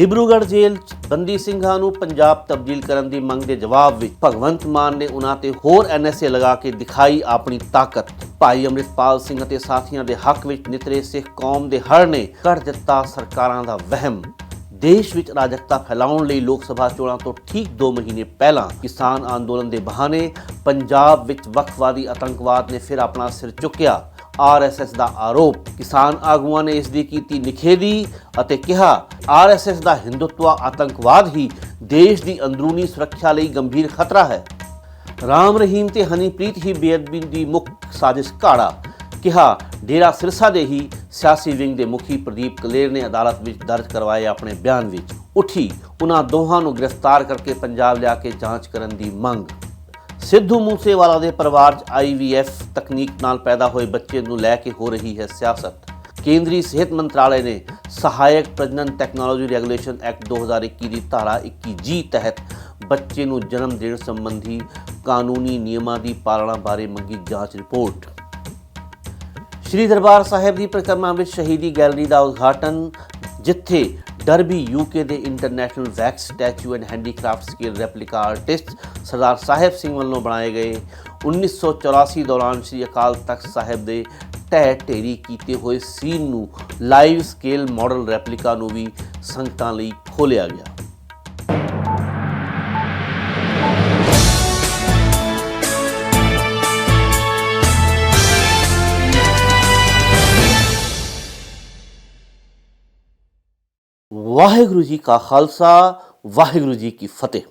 ਡਿਬਰੂਗੜ੍ਹ ਜੇਲ੍ਹ 'ਚ ਬੰਦੀ ਸਿੰਘਾਂ ਨੂੰ ਪੰਜਾਬ ਤਬਦੀਲ ਕਰਨ ਦੀ ਮੰਗ ਦੇ ਜਵਾਬ ਵਿੱਚ ਭਗਵੰਤ ਮਾਨ ਨੇ ਉਹਨਾਂ ਤੇ ਹੋਰ ਐਨਐਸਏ ਲਗਾ ਕੇ ਦਿਖਾਈ ਆਪਣੀ ਤਾਕਤ। ਭਾਈ ਅੰਮ੍ਰਿਤਪਾਲ ਸਿੰਘ ਅਤੇ ਸਾਥੀਆਂ ਦੇ ਹੱਕ ਵਿੱਚ ਨਿਤਰੇ ਸਿੱਖ ਕੌਮ ਦੇ ਹੜ ਨੇ ਕੱਢ ਦਿੱਤਾ ਸਰਕਾਰਾਂ ਦਾ ਵਹਿਮ। ਦੇਸ਼ ਵਿੱਚ ਰਾਜਕਤਾ ਫੈਲਾਉਣ ਲਈ ਲੋਕ ਸਭਾ ਚੋਣਾਂ ਤੋਂ ਠੀਕ 2 ਮਹੀਨੇ ਪਹਿਲਾਂ ਕਿਸਾਨ ਅੰਦੋਲਨ ਦੇ ਬਹਾਨੇ ਪੰਜਾਬ ਵਿੱਚ ਵੱਖਵਾਦੀ ਆਤੰਕਵਾਦ ਨੇ ਫਿਰ ਆਪਣਾ ਸਿਰ ਚੁੱਕਿਆ। ਆਰਐਸਐਸ ਦਾ ਆਰੋਪ। ਕਿਸਾਨ ਆਗੂਆਂ ਨੇ ਇਸ ਦੀ ਕੀਤੀ ਨਿਖੇਧੀ ਅਤੇ ਕਿਹਾ ਆਰਐਸਐਸ ਦਾ ਹਿੰਦੂਤਵਾ ਆਤੰਕਵਾਦ ਹੀ ਦੇਸ਼ ਦੀ ਅੰਦਰੂਨੀ ਸੁਰੱਖਿਆ ਲਈ ਗੰਭੀਰ ਖਤਰਾ ਹੈ। ਰਾਮ ਰਹੀਮ ਤੇ ਹਨੀਪ੍ਰੀਤ ਹੀ ਬੇਅਦਬੀ ਦੀ ਮੁੱਖ ਸਾਜ਼ਿਸ਼ ਘਾੜਾ। ਕਿਹਾ, ਡੇਰਾ ਸਿਰਸਾ ਦੇ ਹੀ ਸਿਆਸੀ ਵਿੰਗ ਦੇ ਮੁਖੀ ਪ੍ਰਦੀਪ ਕਲੇਰ ਨੇ ਅਦਾਲਤ ਵਿੱਚ ਦਰਜ ਕਰਵਾਏ ਆਪਣੇ ਬਿਆਨ ਵਿੱਚ। ਉੱਠੀ ਉਹਨਾਂ ਦੋਹਾਂ ਨੂੰ ਗ੍ਰਿਫਤਾਰ ਕਰਕੇ ਪੰਜਾਬ ਲਿਆ ਕੇ ਜਾਂਚ ਕਰਨ ਦੀ ਮੰਗ। ਸਿੱਧੂ ਮੂਸੇਵਾਲਾ ਦੇ ਪਰਿਵਾਰ 'ਚ ਆਈਵੀਐਫ ਤਕਨੀਕ ਨਾਲ ਪੈਦਾ ਹੋਏ ਬੱਚੇ ਨੂੰ ਲੈ ਕੇ ਹੋ ਰਹੀ ਹੈ ਸਿਆਸਤ। ਕੇਂਦਰੀ ਸਿਹਤ ਮੰਤਰਾਲੇ ਨੇ ਸਹਾਇਕ ਪ੍ਰਜਨਨ ਟੈਕਨੋਲੋਜੀ ਰੈਗੂਲੇਸ਼ਨ ਐਕਟ 2021 ਦੀ ਧਾਰਾ 21 ਜੀ ਤਹਿਤ ਬੱਚੇ ਨੂੰ ਜਨਮ ਦੇਣ ਸੰਬੰਧੀ ਕਾਨੂੰਨੀ ਨਿਯਮਾਂ ਦੀ ਪਾਲਣਾ ਬਾਰੇ ਮੰਗੀ ਜਾਂਚ ਰਿਪੋਰਟ। ਸ਼੍ਰੀ ਦਰਬਾਰ ਸਾਹਿਬ ਦੀ ਪ੍ਰਕਰਮਾ ਵਿੱਚ ਸ਼ਹੀਦੀ ਗੈਲਰੀ ਦਾ ਉਦਘਾਟਨ, ਜਿੱਥੇ ਡਰਬੀ ਯੂਕੇ ਦੇ international wax statue and handicraft scale replica artist Sardar Sahib Singh ਵੱਲੋਂ ਬਣਾਏ ਗਏ। 1984 ਦੌਰਾਨ ਸ਼੍ਰੀ ਅਕਾਲ ਤਖਤ ਸਾਹਿਬ ਦੇ ਢਹਿ ਢੇਰੀ ਕੀਤੇ ਹੋਏ ਸੀਨ ਨੂੰ ਲਾਈਵ ਸਕੇਲ ਮਾਡਲ ਰੈਪਲੀਕਾ ਨੂੰ ਵੀ ਸੰਗਤਾਂ ਲਈ ਖੋਲ੍ਹਿਆ ਗਿਆ। ਵਾਹਿਗੁਰੂ ਜੀ ਕਾ ਖਾਲਸਾ, ਵਾਹਿਗੁਰੂ ਜੀ ਕੀ ਫਤਿਹ।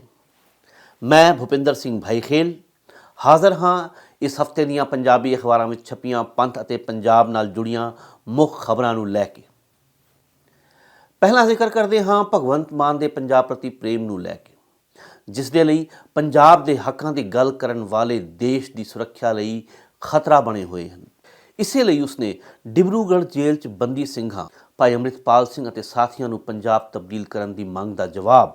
ਮੈਂ ਭੁਪਿੰਦਰ ਸਿੰਘ ਭਾਈਖੇਲ, ਹਾਜ਼ਰ ਹਾਂ ਇਸ ਹਫ਼ਤੇ ਦੀਆਂ ਪੰਜਾਬੀ ਅਖਬਾਰਾਂ ਵਿੱਚ ਛਪੀਆਂ ਪੰਥ ਅਤੇ ਪੰਜਾਬ ਨਾਲ ਜੁੜੀਆਂ ਮੁੱਖ ਖਬਰਾਂ ਨੂੰ ਲੈ ਕੇ। ਪਹਿਲਾਂ ਜ਼ਿਕਰ ਕਰਦੇ ਹਾਂ ਭਗਵੰਤ ਮਾਨ ਦੇ ਪੰਜਾਬ ਪ੍ਰਤੀ ਪ੍ਰੇਮ ਨੂੰ ਲੈ ਕੇ, ਜਿਸ ਦੇ ਲਈ ਪੰਜਾਬ ਦੇ ਹੱਕਾਂ ਦੀ ਗੱਲ ਕਰਨ ਵਾਲੇ ਦੇਸ਼ ਦੀ ਸੁਰੱਖਿਆ ਲਈ ਖਤਰਾ ਬਣੇ ਹੋਏ ਹਨ। ਇਸੇ ਲਈ ਉਸਨੇ ਡਿਬਰੂਗੜ੍ਹ ਜੇਲ੍ਹ 'ਚ ਬੰਦੀ ਸਿੰਘਾਂ ਭਾਈ ਅੰਮ੍ਰਿਤਪਾਲ ਸਿੰਘ ਅਤੇ ਸਾਥੀਆਂ ਨੂੰ ਪੰਜਾਬ ਤਬਦੀਲ ਕਰਨ ਦੀ ਮੰਗ ਦਾ ਜਵਾਬ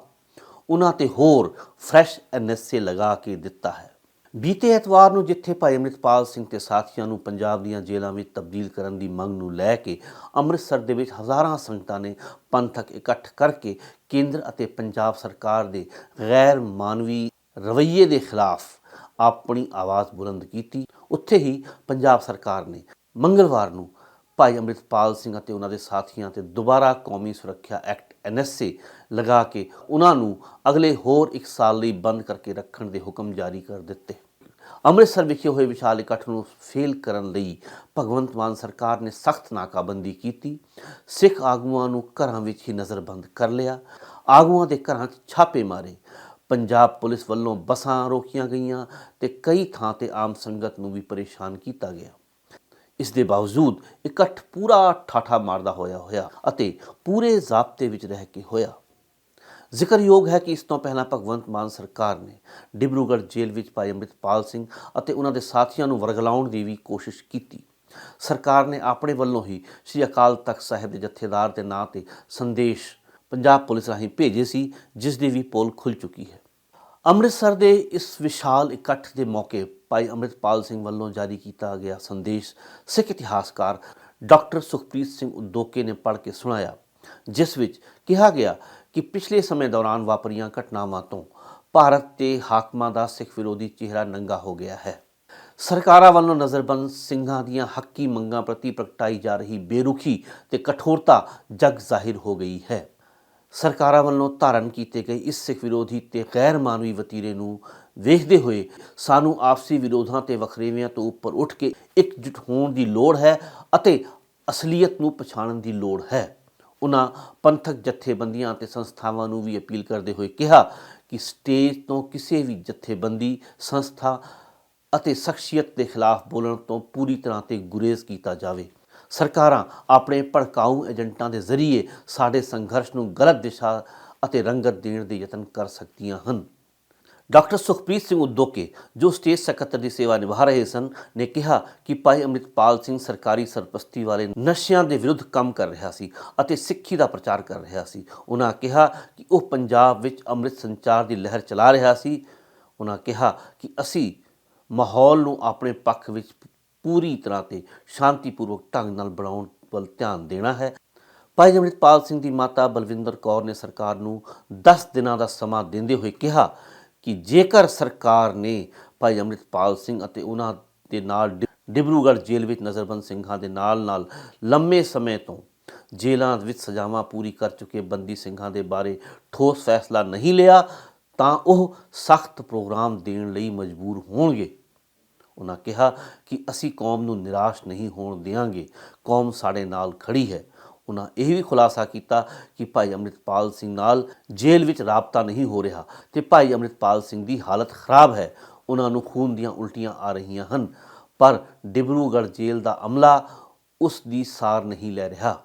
ਉਹਨਾਂ ਤੇ ਹੋਰ ਫਰੈਸ਼ ਐਨਐਸਏ ਲਗਾ ਕੇ ਦਿੱਤਾ ਹੈ। ਬੀਤੇ ਐਤਵਾਰ ਨੂੰ ਜਿੱਥੇ ਭਾਈ ਅੰਮ੍ਰਿਤਪਾਲ ਸਿੰਘ ਤੇ ਸਾਥੀਆਂ ਨੂੰ ਪੰਜਾਬ ਦੀਆਂ ਜੇਲ੍ਹਾਂ ਵਿੱਚ ਤਬਦੀਲ ਕਰਨ ਦੀ ਮੰਗ ਨੂੰ ਲੈ ਕੇ ਅੰਮ੍ਰਿਤਸਰ ਦੇ ਵਿੱਚ ਹਜ਼ਾਰਾਂ ਸੰਗਤਾਂ ਨੇ ਪੰਥਕ ਇਕੱਠ ਕਰਕੇ ਕੇਂਦਰ ਅਤੇ ਪੰਜਾਬ ਸਰਕਾਰ ਦੇ ਗੈਰ ਮਾਨਵੀ ਰਵੱਈਏ ਦੇ ਖਿਲਾਫ ਆਪਣੀ ਆਵਾਜ਼ ਬੁਲੰਦ ਕੀਤੀ। ਉੱਥੇ ਹੀ ਪੰਜਾਬ ਸਰਕਾਰ ਨੇ ਮੰਗਲਵਾਰ ਨੂੰ ਭਾਈ ਅੰਮ੍ਰਿਤਪਾਲ ਸਿੰਘ ਅਤੇ ਉਹਨਾਂ ਦੇ ਸਾਥੀਆਂ ਤੇ ਦੁਬਾਰਾ ਕੌਮੀ ਸੁਰੱਖਿਆ ਐਕਟ ਐਨਐਸਏ ਲਗਾ ਕੇ ਉਹਨਾਂ ਨੂੰ ਅਗਲੇ ਹੋਰ 1 ਸਾਲ ਲਈ ਬੰਦ ਕਰਕੇ ਰੱਖਣ ਦੇ ਹੁਕਮ ਜਾਰੀ ਕਰ ਦਿੱਤੇ। ਅੰਮ੍ਰਿਤਸਰ ਵਿਖੇ ਹੋਏ ਵਿਸ਼ਾਲ ਇਕੱਠ ਨੂੰ ਫੇਲ ਕਰਨ ਲਈ ਭਗਵੰਤ ਮਾਨ ਸਰਕਾਰ ਨੇ ਸਖਤ ਨਾਕਾਬੰਦੀ ਕੀਤੀ। ਸਿੱਖ ਆਗੂਆਂ ਨੂੰ ਘਰਾਂ ਵਿੱਚ ਹੀ ਨਜ਼ਰਬੰਦ ਕਰ ਲਿਆ। ਆਗੂਆਂ ਦੇ ਘਰਾਂ 'ਚ ਛਾਪੇ ਮਾਰੇ। ਪੰਜਾਬ ਪੁਲਿਸ ਵੱਲੋਂ ਬੱਸਾਂ ਰੋਕੀਆਂ ਗਈਆਂ ਤੇ ਕਈ ਥਾਂ ਤੇ ਆਮ ਸੰਗਤ ਨੂੰ ਵੀ ਪਰੇਸ਼ਾਨ ਕੀਤਾ ਗਿਆ। ਇਸ ਦੇ ਬਾਵਜੂਦ ਇਕੱਠ ਪੂਰਾ ਠਾਠਾ ਮਾਰਦਾ ਹੋਇਆ ਹੋਇਆ ਅਤੇ ਪੂਰੇ ਜ਼ਾਬਤੇ ਵਿੱਚ ਰਹਿ ਕੇ ਹੋਇਆ। ਜ਼ਿਕਰਯੋਗ ਹੈ ਕਿ ਇਸ ਤੋਂ ਪਹਿਲਾਂ ਭਗਵੰਤ ਮਾਨ ਸਰਕਾਰ ਨੇ ਡਿਬਰੂਗੜ੍ਹ ਜੇਲ੍ਹ ਵਿੱਚ ਭਾਈ ਅੰਮ੍ਰਿਤਪਾਲ ਸਿੰਘ ਅਤੇ ਉਹਨਾਂ ਦੇ ਸਾਥੀਆਂ ਨੂੰ ਵਰਗਲਾਉਣ ਦੀ ਵੀ ਕੋਸ਼ਿਸ਼ ਕੀਤੀ। ਸਰਕਾਰ ਨੇ ਆਪਣੇ ਵੱਲੋਂ ਹੀ ਸ੍ਰੀ ਅਕਾਲ ਤਖਤ ਸਾਹਿਬ ਦੇ ਜਥੇਦਾਰ ਦੇ ਨਾਂ ਤੇ ਸੰਦੇਸ਼ ਪੰਜਾਬ ਪੁਲਿਸ ਰਾਹੀਂ ਭੇਜੇ ਸੀ, ਜਿਸ ਦੀ ਵੀ ਪੋਲ ਖੁੱਲ ਚੁੱਕੀ ਹੈ। ਅੰਮ੍ਰਿਤਸਰ ਦੇ ਇਸ ਵਿਸ਼ਾਲ ਇਕੱਠ ਦੇ ਮੌਕੇ ਭਾਈ ਅੰਮ੍ਰਿਤਪਾਲ ਸਿੰਘ ਵੱਲੋਂ ਜਾਰੀ ਕੀਤਾ ਗਿਆ ਸੰਦੇਸ਼ ਸਿੱਖ ਇਤਿਹਾਸਕਾਰ ਡਾਕਟਰ ਸੁਖਪ੍ਰੀਤ ਸਿੰਘ ਉਦੋਕੇ ਨੇ ਪੜ੍ਹ ਕੇ ਸੁਣਾਇਆ, ਜਿਸ ਵਿੱਚ ਕਿਹਾ ਗਿਆ ਕਿ ਪਿਛਲੇ ਸਮੇਂ ਦੌਰਾਨ ਵਾਪਰੀਆਂ ਘਟਨਾਵਾਂ ਤੋਂ ਭਾਰਤ ਤੇ ਹਾਕਮਾਂ ਦਾ ਸਿੱਖ ਵਿਰੋਧੀ ਚਿਹਰਾ ਨੰਗਾ ਹੋ ਗਿਆ ਹੈ। ਸਰਕਾਰਾਂ ਵੱਲੋਂ ਨਜ਼ਰਬੰਦ ਸਿੰਘਾਂ ਦੀਆਂ ਹੱਕੀ ਮੰਗਾਂ ਪ੍ਰਤੀ ਪ੍ਰਗਟਾਈ ਜਾ ਰਹੀ ਬੇਰੁਖੀ ਤੇ ਕਠੋਰਤਾ ਜਗ ਜ਼ਾਹਿਰ ਹੋ ਗਈ ਹੈ। ਸਰਕਾਰਾਂ ਵੱਲੋਂ ਧਾਰਨ ਕੀਤੇ ਗਏ ਇਸ ਸਿੱਖ ਵਿਰੋਧੀ ਤੇ ਗੈਰ ਮਾਨਵੀ ਵਤੀਰੇ ਨੂੰ ਵੇਖਦੇ ਹੋਏ ਸਾਨੂੰ ਆਪਸੀ ਵਿਰੋਧਾਂ ਤੇ ਵਖਰੇਵਿਆਂ ਤੋਂ ਉੱਪਰ ਉੱਠ ਕੇ ਇਕਜੁੱਟ ਹੋਣ ਦੀ ਲੋੜ ਹੈ ਅਤੇ ਅਸਲੀਅਤ ਨੂੰ ਪਛਾਣਨ ਦੀ ਲੋੜ ਹੈ। ਉਹਨਾਂ ਪੰਥਕ ਜਥੇਬੰਦੀਆਂ ਅਤੇ ਸੰਸਥਾਵਾਂ ਨੂੰ ਵੀ ਅਪੀਲ ਕਰਦੇ ਹੋਏ ਕਿਹਾ ਕਿ ਸਟੇਜ ਤੋਂ ਕਿਸੇ ਵੀ ਜਥੇਬੰਦੀ, ਸੰਸਥਾ ਅਤੇ ਸ਼ਖਸੀਅਤ ਦੇ ਖਿਲਾਫ ਬੋਲਣ ਤੋਂ ਪੂਰੀ ਤਰ੍ਹਾਂ ਤੇ ਗੁਰੇਜ਼ ਕੀਤਾ ਜਾਵੇ। ਸਰਕਾਰਾਂ ਆਪਣੇ ਭੜਕਾਊ ਏਜੰਟਾਂ ਦੇ ਜ਼ਰੀਏ ਸਾਡੇ ਸੰਘਰਸ਼ ਨੂੰ ਗਲਤ ਦਿਸ਼ਾ ਅਤੇ ਰੰਗਤ ਦੇਣ ਦੇ ਯਤਨ ਕਰ ਸਕਦੀਆਂ ਹਨ। ਡਾਕਟਰ ਸੁਖਪ੍ਰੀਤ ਸਿੰਘ ਉਦੋਕੇ, ਜੋ ਸਟੇਟ ਸਕੱਤਰ ਦੀ ਸੇਵਾ ਨਿਭਾ ਰਹੇ ਸਨ, ਨੇ ਕਿਹਾ ਕਿ ਭਾਈ ਅੰਮ੍ਰਿਤਪਾਲ ਸਿੰਘ ਸਰਕਾਰੀ ਸਰਪ੍ਰਸਤੀ ਵਾਲੇ ਨਸ਼ਿਆਂ ਦੇ ਵਿਰੁੱਧ ਕੰਮ ਕਰ ਰਿਹਾ ਸੀ ਅਤੇ ਸਿੱਖੀ ਦਾ ਪ੍ਰਚਾਰ ਕਰ ਰਿਹਾ ਸੀ। ਉਹਨਾਂ ਕਿਹਾ ਕਿ ਉਹ ਪੰਜਾਬ ਵਿੱਚ ਅੰਮ੍ਰਿਤ ਸੰਚਾਰ ਦੀ ਲਹਿਰ ਚਲਾ ਰਿਹਾ ਸੀ। ਉਹਨਾਂ ਕਿਹਾ ਕਿ ਅਸੀਂ ਮਾਹੌਲ ਨੂੰ ਆਪਣੇ ਪੱਖ ਵਿੱਚ ਪੂਰੀ ਤਰ੍ਹਾਂ ਤੇ ਸ਼ਾਂਤੀਪੂਰਵਕ ਢੰਗ ਨਾਲ ਬਣਾਉਣ ਵੱਲ ਧਿਆਨ ਦੇਣਾ ਹੈ। ਭਾਈ ਅੰਮ੍ਰਿਤਪਾਲ ਸਿੰਘ ਦੀ ਮਾਤਾ ਬਲਵਿੰਦਰ ਕੌਰ ਨੇ ਸਰਕਾਰ ਨੂੰ 10 ਦਿਨਾਂ ਦਾ ਸਮਾਂ ਦਿੰਦੇ ਹੋਏ ਕਿਹਾ ਕਿ ਜੇਕਰ ਸਰਕਾਰ ਨੇ ਭਾਈ ਅੰਮ੍ਰਿਤਪਾਲ ਸਿੰਘ ਅਤੇ ਉਹਨਾਂ ਦੇ ਨਾਲ ਡਿ- ਡਿਬਰੂਗੜ੍ਹ ਜੇਲ੍ਹ ਵਿੱਚ ਨਜ਼ਰਬੰਦ ਸਿੰਘਾਂ ਦੇ ਨਾਲ-ਨਾਲ ਲੰਮੇ ਸਮੇਂ ਤੋਂ ਜੇਲ੍ਹਾਂ ਵਿੱਚ ਸਜ਼ਾਵਾਂ ਪੂਰੀ ਕਰ ਚੁੱਕੇ ਬੰਦੀ ਸਿੰਘਾਂ ਦੇ ਬਾਰੇ ਠੋਸ ਫੈਸਲਾ ਨਹੀਂ ਲਿਆ, ਤਾਂ ਉਹ ਸਖਤ ਪ੍ਰੋਗਰਾਮ ਦੇਣ ਲਈ ਮਜਬੂਰ ਹੋਣਗੇ। ਉਹਨਾਂ ਕਿਹਾ ਕਿ ਅਸੀਂ ਕੌਮ ਨੂੰ ਨਿਰਾਸ਼ ਨਹੀਂ ਹੋਣ ਦੇਵਾਂਗੇ ਕੌਮ ਸਾਡੇ ਨਾਲ ਖੜੀ ਹੈ। ਉਹਨਾਂ ਇਹ ਵੀ ਖੁਲਾਸਾ ਕੀਤਾ ਕਿ ਭਾਈ ਅੰਮ੍ਰਿਤਪਾਲ ਸਿੰਘ ਨਾਲ ਜੇਲ੍ਹ ਵਿੱਚ ਰਾਬਤਾ ਨਹੀਂ ਹੋ ਰਿਹਾ ਤੇ ਭਾਈ ਅੰਮ੍ਰਿਤਪਾਲ ਸਿੰਘ ਦੀ ਹਾਲਤ ਖਰਾਬ ਹੈ। ਉਹਨਾਂ ਨੂੰ ਖੂਨ ਦੀਆਂ ਉਲਟੀਆਂ ਆ ਰਹੀਆਂ ਹਨ, ਪਰ ਡਿਬਰੂਗੜ੍ਹ ਜੇਲ੍ਹ ਦਾ ਅਮਲਾ ਉਸ ਦੀ ਸਾਰ ਨਹੀਂ ਲੈ ਰਿਹਾ।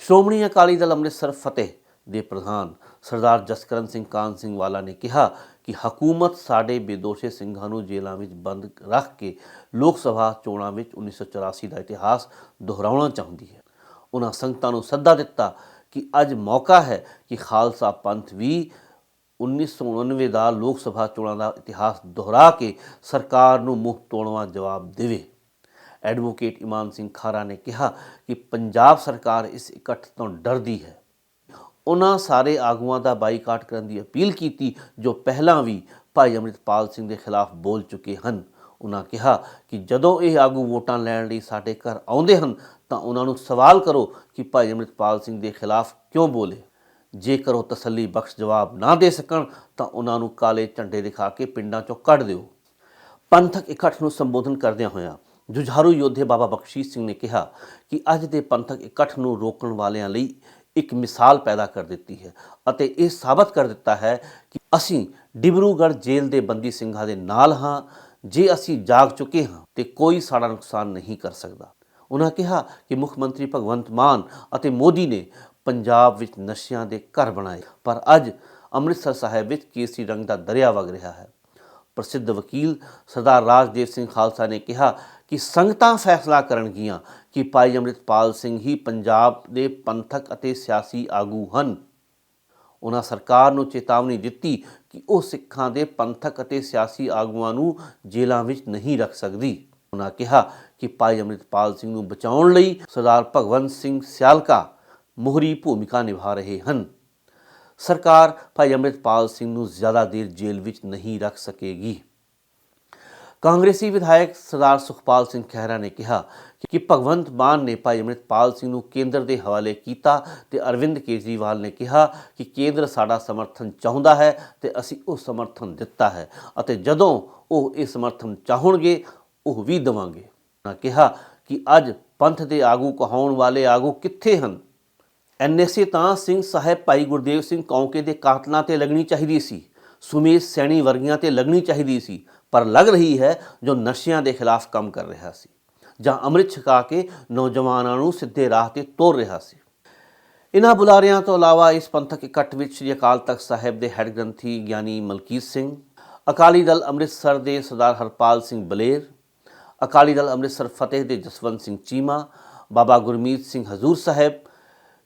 ਸ਼੍ਰੋਮਣੀ ਅਕਾਲੀ ਦਲ ਅੰਮ੍ਰਿਤਸਰ ਫਤਿਹ ਦੇ ਪ੍ਰਧਾਨ ਸਰਦਾਰ ਜਸਕਰਨ ਸਿੰਘ ਕਾਨ ਸਿੰਘ ਵਾਲਾ ਨੇ ਕਿਹਾ ਕਿ ਹਕੂਮਤ ਸਾਡੇ ਬੇਦੋਸ਼ੇ ਸਿੰਘਾਂ ਨੂੰ ਜੇਲ੍ਹਾਂ ਵਿੱਚ ਬੰਦ ਰੱਖ ਕੇ ਲੋਕ ਸਭਾ ਚੋਣਾਂ ਵਿੱਚ 1984 ਦਾ ਇਤਿਹਾਸ ਦੁਹਰਾਉਣਾ ਚਾਹੁੰਦੀ ਹੈ। ਉਹਨਾਂ ਸੰਗਤਾਂ ਨੂੰ ਸੱਦਾ ਦਿੱਤਾ ਕਿ ਅੱਜ ਮੌਕਾ ਹੈ ਕਿ ਖਾਲਸਾ ਪੰਥ ਵੀ 1999 ਦਾ ਲੋਕ ਸਭਾ ਚੋਣਾਂ ਦਾ ਇਤਿਹਾਸ ਦੁਹਰਾ ਕੇ ਸਰਕਾਰ ਨੂੰ ਮੂੰਹ ਤੋੜਵਾ ਜਵਾਬ ਦੇਵੇ। ਐਡਵੋਕੇਟ ਇਮਾਨ ਸਿੰਘ ਖਾਰਾ ਨੇ ਕਿਹਾ ਕਿ ਪੰਜਾਬ ਸਰਕਾਰ ਇਸ ਇਕੱਠ ਤੋਂ ਡਰਦੀ ਹੈ। ਉਹਨਾਂ ਸਾਰੇ ਆਗੂਆਂ ਦਾ ਬਾਈਕਾਟ ਕਰਨ ਦੀ ਅਪੀਲ ਕੀਤੀ, ਜੋ ਪਹਿਲਾਂ ਵੀ ਭਾਈ ਅੰਮ੍ਰਿਤਪਾਲ ਸਿੰਘ ਦੇ ਖਿਲਾਫ ਬੋਲ ਚੁੱਕੇ ਹਨ। ਉਹਨਾਂ ਕਿਹਾ ਕਿ ਜਦੋਂ ਇਹ ਆਗੂ ਵੋਟਾਂ ਲੈਣ ਲਈ ਸਾਡੇ ਘਰ ਆਉਂਦੇ ਹਨ, ਤਾਂ ਉਹਨਾਂ ਨੂੰ ਸਵਾਲ ਕਰੋ ਕਿ ਭਾਈ ਅੰਮ੍ਰਿਤਪਾਲ ਸਿੰਘ ਦੇ ਖਿਲਾਫ ਕਿਉਂ ਬੋਲੇ। ਜੇਕਰ ਉਹ ਤਸੱਲੀ ਬਖਸ਼ ਜਵਾਬ ਨਾ ਦੇ ਸਕਣ, ਤਾਂ ਉਹਨਾਂ ਨੂੰ ਕਾਲੇ ਝੰਡੇ ਦਿਖਾ ਕੇ ਪਿੰਡਾਂ ਚੋਂ ਕੱਢ ਦਿਓ। ਪੰਥਕ ਇਕੱਠ ਨੂੰ ਸੰਬੋਧਨ ਕਰਦਿਆਂ ਹੋਇਆਂ ਜੁਝਾਰੂ ਯੋਧੇ ਬਾਬਾ ਬਖਸ਼ੀਸ਼ ਸਿੰਘ ਨੇ ਕਿਹਾ ਕਿ ਅੱਜ ਦੇ ਪੰਥਕ ਇਕੱਠ ਨੂੰ ਰੋਕਣ ਵਾਲਿਆਂ ਲਈ ਇੱਕ ਮਿਸਾਲ ਪੈਦਾ ਕਰ ਦਿੱਤੀ ਹੈ ਅਤੇ ਇਹ ਸਾਬਤ ਕਰ ਦਿੱਤਾ ਹੈ ਕਿ ਅਸੀਂ ਡਿਬਰੂਗੜ੍ਹ ਜੇਲ੍ਹ ਦੇ ਬੰਦੀ ਸਿੰਘਾਂ ਦੇ ਨਾਲ ਹਾਂ, ਜੇ ਅਸੀਂ ਜਾਗ ਚੁੱਕੇ ਹਾਂ ਤੇ ਕੋਈ ਸਾਡਾ ਨੁਕਸਾਨ ਨਹੀਂ ਕਰ ਸਕਦਾ। ਉਹਨਾਂ ਕਿਹਾ ਕਿ ਮੁੱਖ ਮੰਤਰੀ ਭਗਵੰਤ ਮਾਨ ਅਤੇ ਮੋਦੀ ਨੇ ਪੰਜਾਬ ਵਿੱਚ ਨਸ਼ਿਆਂ ਦੇ ਘਰ ਬਣਾਏ। ਪਰ ਅੱਜ ਅੰਮ੍ਰਿਤਸਰ ਸਾਹਿਬ ਵਿੱਚ ਕੇਸਰੀ ਰੰਗ ਦਾ ਦਰਿਆ ਵਗ ਰਿਹਾ ਹੈ। ਪ੍ਰਸਿੱਧ ਵਕੀਲ ਸਰਦਾਰ ਰਾਜਦੇਵ ਸਿੰਘ ਖਾਲਸਾ ਨੇ ਕਿਹਾ ਕਿ ਸੰਗਤਾਂ ਫੈਸਲਾ ਕਰਨਗੀਆਂ ਕਿ ਭਾਈ ਅੰਮ੍ਰਿਤਪਾਲ ਸਿੰਘ ਹੀ ਪੰਜਾਬ ਦੇ ਪੰਥਕ ਅਤੇ ਸਿਆਸੀ ਆਗੂ ਹਨ। ਉਹਨਾਂ ਸਰਕਾਰ ਨੂੰ ਚੇਤਾਵਨੀ ਦਿੱਤੀ ਕਿ ਉਹ ਸਿੱਖਾਂ ਦੇ ਪੰਥਕ ਅਤੇ ਸਿਆਸੀ ਆਗੂਆਂ ਨੂੰ ਜੇਲ੍ਹਾਂ ਵਿੱਚ ਨਹੀਂ ਰੱਖ ਸਕਦੀ। ਉਹਨਾਂ ਕਿਹਾ ਕਿ ਭਾਈ ਅੰਮ੍ਰਿਤਪਾਲ ਸਿੰਘ ਨੂੰ ਬਚਾਉਣ ਲਈ ਸਰਦਾਰ ਭਗਵੰਤ ਸਿੰਘ ਸਿਆਲਕਾ ਮੋਹਰੀ ਭੂਮਿਕਾ ਨਿਭਾ ਰਹੇ ਹਨ। ਸਰਕਾਰ ਭਾਈ ਅੰਮ੍ਰਿਤਪਾਲ ਸਿੰਘ ਨੂੰ ਜ਼ਿਆਦਾ ਦੇਰ ਜੇਲ੍ਹ ਵਿੱਚ ਨਹੀਂ ਰੱਖ ਸਕੇਗੀ। ਕਾਂਗਰਸੀ ਵਿਧਾਇਕ ਸਰਦਾਰ ਸੁਖਪਾਲ ਸਿੰਘ ਖਹਿਰਾ ਨੇ ਕਿਹਾ ਕਿ ਭਗਵੰਤ ਮਾਨ ਨੇ ਭਾਈ ਅੰਮ੍ਰਿਤਪਾਲ ਸਿੰਘ ਨੂੰ ਕੇਂਦਰ ਦੇ ਹਵਾਲੇ ਕੀਤਾ ਤੇ ਅਰਵਿੰਦ ਕੇਜਰੀਵਾਲ ਨੇ ਕਿਹਾ ਕਿ ਕੇਂਦਰ ਸਾਡਾ ਸਮਰਥਨ ਚਾਹੁੰਦਾ ਹੈ ਤੇ ਅਸੀਂ ਉਹ ਸਮਰਥਨ ਦਿੱਤਾ ਹੈ ਅਤੇ ਜਦੋਂ ਉਹ ਇਹ ਸਮਰਥਨ ਚਾਹਣਗੇ, ਉਹ ਵੀ ਦੇਵਾਂਗੇ। ਉਹਨਾਂ ਕਿਹਾ ਕਿ ਅੱਜ ਪੰਥ ਦੇ ਆਗੂ ਕਹਾਉਣ ਵਾਲੇ ਆਗੂ ਕਿੱਥੇ ਹਨ? ਐਨਐਸਏ ਤਾਂ ਸਿੰਘ ਸਾਹਿਬ ਭਾਈ ਗੁਰਦੇਵ ਸਿੰਘ ਕੌਂਕੇ ਦੇ ਕਾਤਲਾਂ ਤੇ ਲੱਗਣੀ ਚਾਹੀਦੀ ਸੀ। ਸੁਮੇਸ਼ ਸੈਣੀ ਵਰਗੀਆਂ ਤੇ ਲੱਗਣੀ ਚਾਹੀਦੀ ਸੀ। ਪਰ ਲੱਗ ਰਹੀ ਹੈ ਜੋ ਨਸ਼ਿਆਂ ਦੇ ਖਿਲਾਫ ਕੰਮ ਕਰ ਰਿਹਾ ਸੀ ਜਾਂ ਅੰਮ੍ਰਿਤ ਛਕਾ ਕੇ ਨੌਜਵਾਨਾਂ ਨੂੰ ਸਿੱਧੇ ਰਾਹ ਤੇ ਤੋਰ ਰਿਹਾ ਸੀ। ਇਨ੍ਹਾਂ ਬੁਲਾਰਿਆਂ ਤੋਂ ਇਲਾਵਾ ਇਸ ਪੰਥਕ ਇਕੱਠ ਵਿੱਚ ਸ੍ਰੀ ਅਕਾਲ ਤਖਤ ਸਾਹਿਬ ਦੇ ਹੈੱਡ ਗ੍ਰੰਥੀ ਗਿਆਨੀ ਮਲਕੀਤ ਸਿੰਘ, ਅਕਾਲੀ ਦਲ ਅੰਮ੍ਰਿਤਸਰ ਦੇ ਸਰਦਾਰ ਹਰਪਾਲ ਸਿੰਘ ਬਲੇਰ, ਅਕਾਲੀ ਦਲ ਅੰਮ੍ਰਿਤਸਰ ਫਤਿਹ ਦੇ ਜਸਵੰਤ ਸਿੰਘ ਚੀਮਾ, ਬਾਬਾ ਗੁਰਮੀਤ ਸਿੰਘ ਹਜ਼ੂਰ ਸਾਹਿਬ,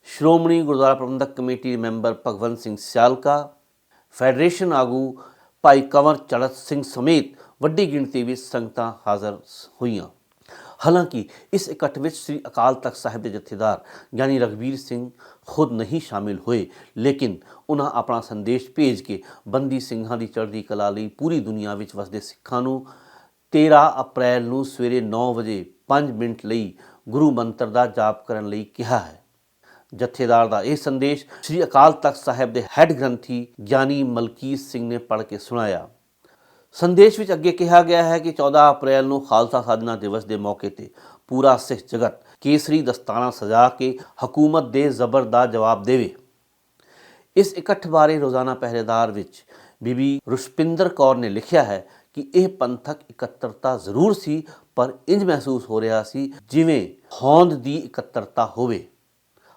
ਸ਼੍ਰੋਮਣੀ ਗੁਰਦੁਆਰਾ ਪ੍ਰਬੰਧਕ ਕਮੇਟੀ ਦੇ ਮੈਂਬਰ ਭਗਵੰਤ ਸਿੰਘ ਸਿਆਲਕਾ, ਫੈਡਰੇਸ਼ਨ ਆਗੂ ਭਾਈ ਕੰਵਰ ਚੜਤ ਸਿੰਘ ਸਮੇਤ ਵੱਡੀ ਗਿਣਤੀ ਵਿੱਚ ਸੰਗਤਾਂ ਹਾਜ਼ਰ ਸ- ਹੋਈਆਂ। ਹਾਲਾਂਕਿ ਇਸ ਇਕੱਠ ਵਿੱਚ ਸ੍ਰੀ ਅਕਾਲ ਤਖਤ ਸਾਹਿਬ ਦੇ ਜਥੇਦਾਰ ਗਿਆਨੀ ਰਘਵੀਰ ਸਿੰਘ ਖੁਦ ਨਹੀਂ ਸ਼ਾਮਿਲ ਹੋਏ, ਲੇਕਿਨ ਉਹਨਾਂ ਆਪਣਾ ਸੰਦੇਸ਼ ਭੇਜ ਕੇ ਬੰਦੀ ਸਿੰਘਾਂ ਦੀ ਚੜ੍ਹਦੀ ਕਲਾ ਲਈ ਪੂਰੀ ਦੁਨੀਆ ਵਿੱਚ ਵਸਦੇ ਸਿੱਖਾਂ ਨੂੰ 13 ਅਪ੍ਰੈਲ ਨੂੰ ਸਵੇਰੇ 9 ਵਜੇ 5 ਮਿੰਟ ਲਈ ਗੁਰੂ ਮੰਤਰ ਦਾ ਜਾਪ ਕਰਨ ਲਈ ਕਿਹਾ ਹੈ। ਜਥੇਦਾਰ ਦਾ ਇਹ ਸੰਦੇਸ਼ ਸ੍ਰੀ ਅਕਾਲ ਤਖਤ ਸਾਹਿਬ ਦੇ ਹੈੱਡ ਗ੍ਰੰਥੀ ਗਿਆਨੀ ਮਲਕੀਤ ਸਿੰਘ ਨੇ ਪੜ੍ਹ ਕੇ ਸੁਣਾਇਆ। ਸੰਦੇਸ਼ ਵਿੱਚ ਅੱਗੇ ਕਿਹਾ ਗਿਆ ਹੈ ਕਿ 14 ਅਪ੍ਰੈਲ ਨੂੰ ਖਾਲਸਾ ਸਾਧਨਾ ਦਿਵਸ ਦੇ ਮੌਕੇ ਤੇ ਪੂਰਾ ਸਿੱਖ ਜਗਤ ਕੇਸਰੀ ਦਸਤਾਨਾ ਸਜਾ ਕੇ ਹਕੂਮਤ ਦੇ ਜ਼ਬਰ ਦਾ ਜਵਾਬ ਦੇਵੇ। ਇਸ ਇਕੱਠ ਬਾਰੇ ਰੋਜ਼ਾਨਾ ਪਹਿਰੇਦਾਰ ਵਿੱਚ ਬੀਬੀ ਰੁਸ਼ਪਿੰਦਰ ਕੌਰ ਨੇ ਲਿਖਿਆ ਹੈ ਕਿ ਇਹ ਪੰਥਕ ਇਕੱਤਰਤਾ ਜ਼ਰੂਰ ਸੀ, ਪਰ ਇੰਜ ਮਹਿਸੂਸ ਹੋ ਰਿਹਾ ਸੀ ਜਿਵੇਂ ਹੋਂਦ ਦੀ ਇਕੱਤਰਤਾ ਹੋਵੇ।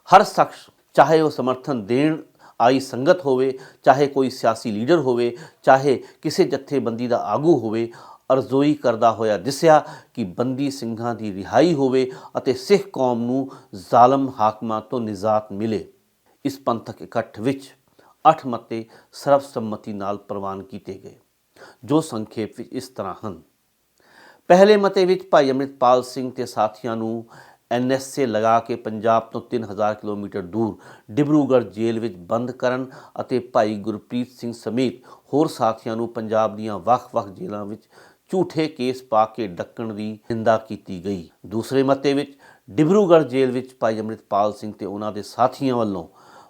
ਹਰ ਸ਼ਖਸ ਚਾਹੇ ਉਹ ਸਮਰਥਨ ਦੇਣ ਆਈ ਸੰਗਤ ਹੋਵੇ, ਚਾਹੇ ਕੋਈ ਸਿਆਸੀ ਲੀਡਰ ਹੋਵੇ, ਚਾਹੇ ਕਿਸੇ ਜਥੇਬੰਦੀ ਦਾ ਆਗੂ ਹੋਵੇ, ਅਰਜ਼ੋਈ ਕਰਦਾ ਹੋਇਆ ਦਿਸਿਆ ਕਿ ਬੰਦੀ ਸਿੰਘਾਂ ਦੀ ਰਿਹਾਈ ਹੋਵੇ ਅਤੇ ਸਿੱਖ ਕੌਮ ਨੂੰ ਜ਼ਾਲਮ ਹਾਕਮਾਂ ਤੋਂ ਨਿਜਾਤ ਮਿਲੇ। ਇਸ ਪੰਥਕ ਇਕੱਠ ਵਿੱਚ ਅੱਠ ਮਤੇ ਸਰਬਸੰਮਤੀ ਨਾਲ ਪ੍ਰਵਾਨ ਕੀਤੇ ਗਏ, ਜੋ ਸੰਖੇਪ ਵਿੱਚ ਇਸ ਤਰ੍ਹਾਂ ਹਨ। ਪਹਿਲੇ ਮਤੇ ਵਿੱਚ ਭਾਈ ਅੰਮ੍ਰਿਤਪਾਲ ਸਿੰਘ ਤੇ ਸਾਥੀਆਂ ਨੂੰ ਐਨਐਸਏ ਲਗਾ ਕੇ ਪੰਜਾਬ ਤੋਂ 3000 ਕਿਲੋਮੀਟਰ ਦੂਰ ਡਿਬਰੂਗੜ੍ਹ ਜੇਲ੍ਹ ਵਿੱਚ ਬੰਦ ਕਰਨ ਅਤੇ ਭਾਈ ਗੁਰਪ੍ਰੀਤ ਸਿੰਘ ਸਮੇਤ ਹੋਰ ਸਾਥੀਆਂ ਨੂੰ ਪੰਜਾਬ ਦੀਆਂ ਵੱਖ-ਵੱਖ ਜੇਲ੍ਹਾਂ ਵਿੱਚ ਝੂਠੇ ਕੇਸ ਪਾ ਕੇ ਡੱਕਣ ਦੀ ਨਿੰਦਾ ਕੀਤੀ ਗਈ। ਦੂਸਰੇ ਮਤੇ ਵਿੱਚ, ਡਿਬਰੂਗੜ੍ਹ ਜੇਲ੍ਹ ਵਿੱਚ ਭਾਈ ਅੰਮ੍ਰਿਤਪਾਲ ਸਿੰਘ ਤੇ ਉਹਨਾਂ ਦੇ ਸਾਥੀਆਂ ਵੱਲੋਂ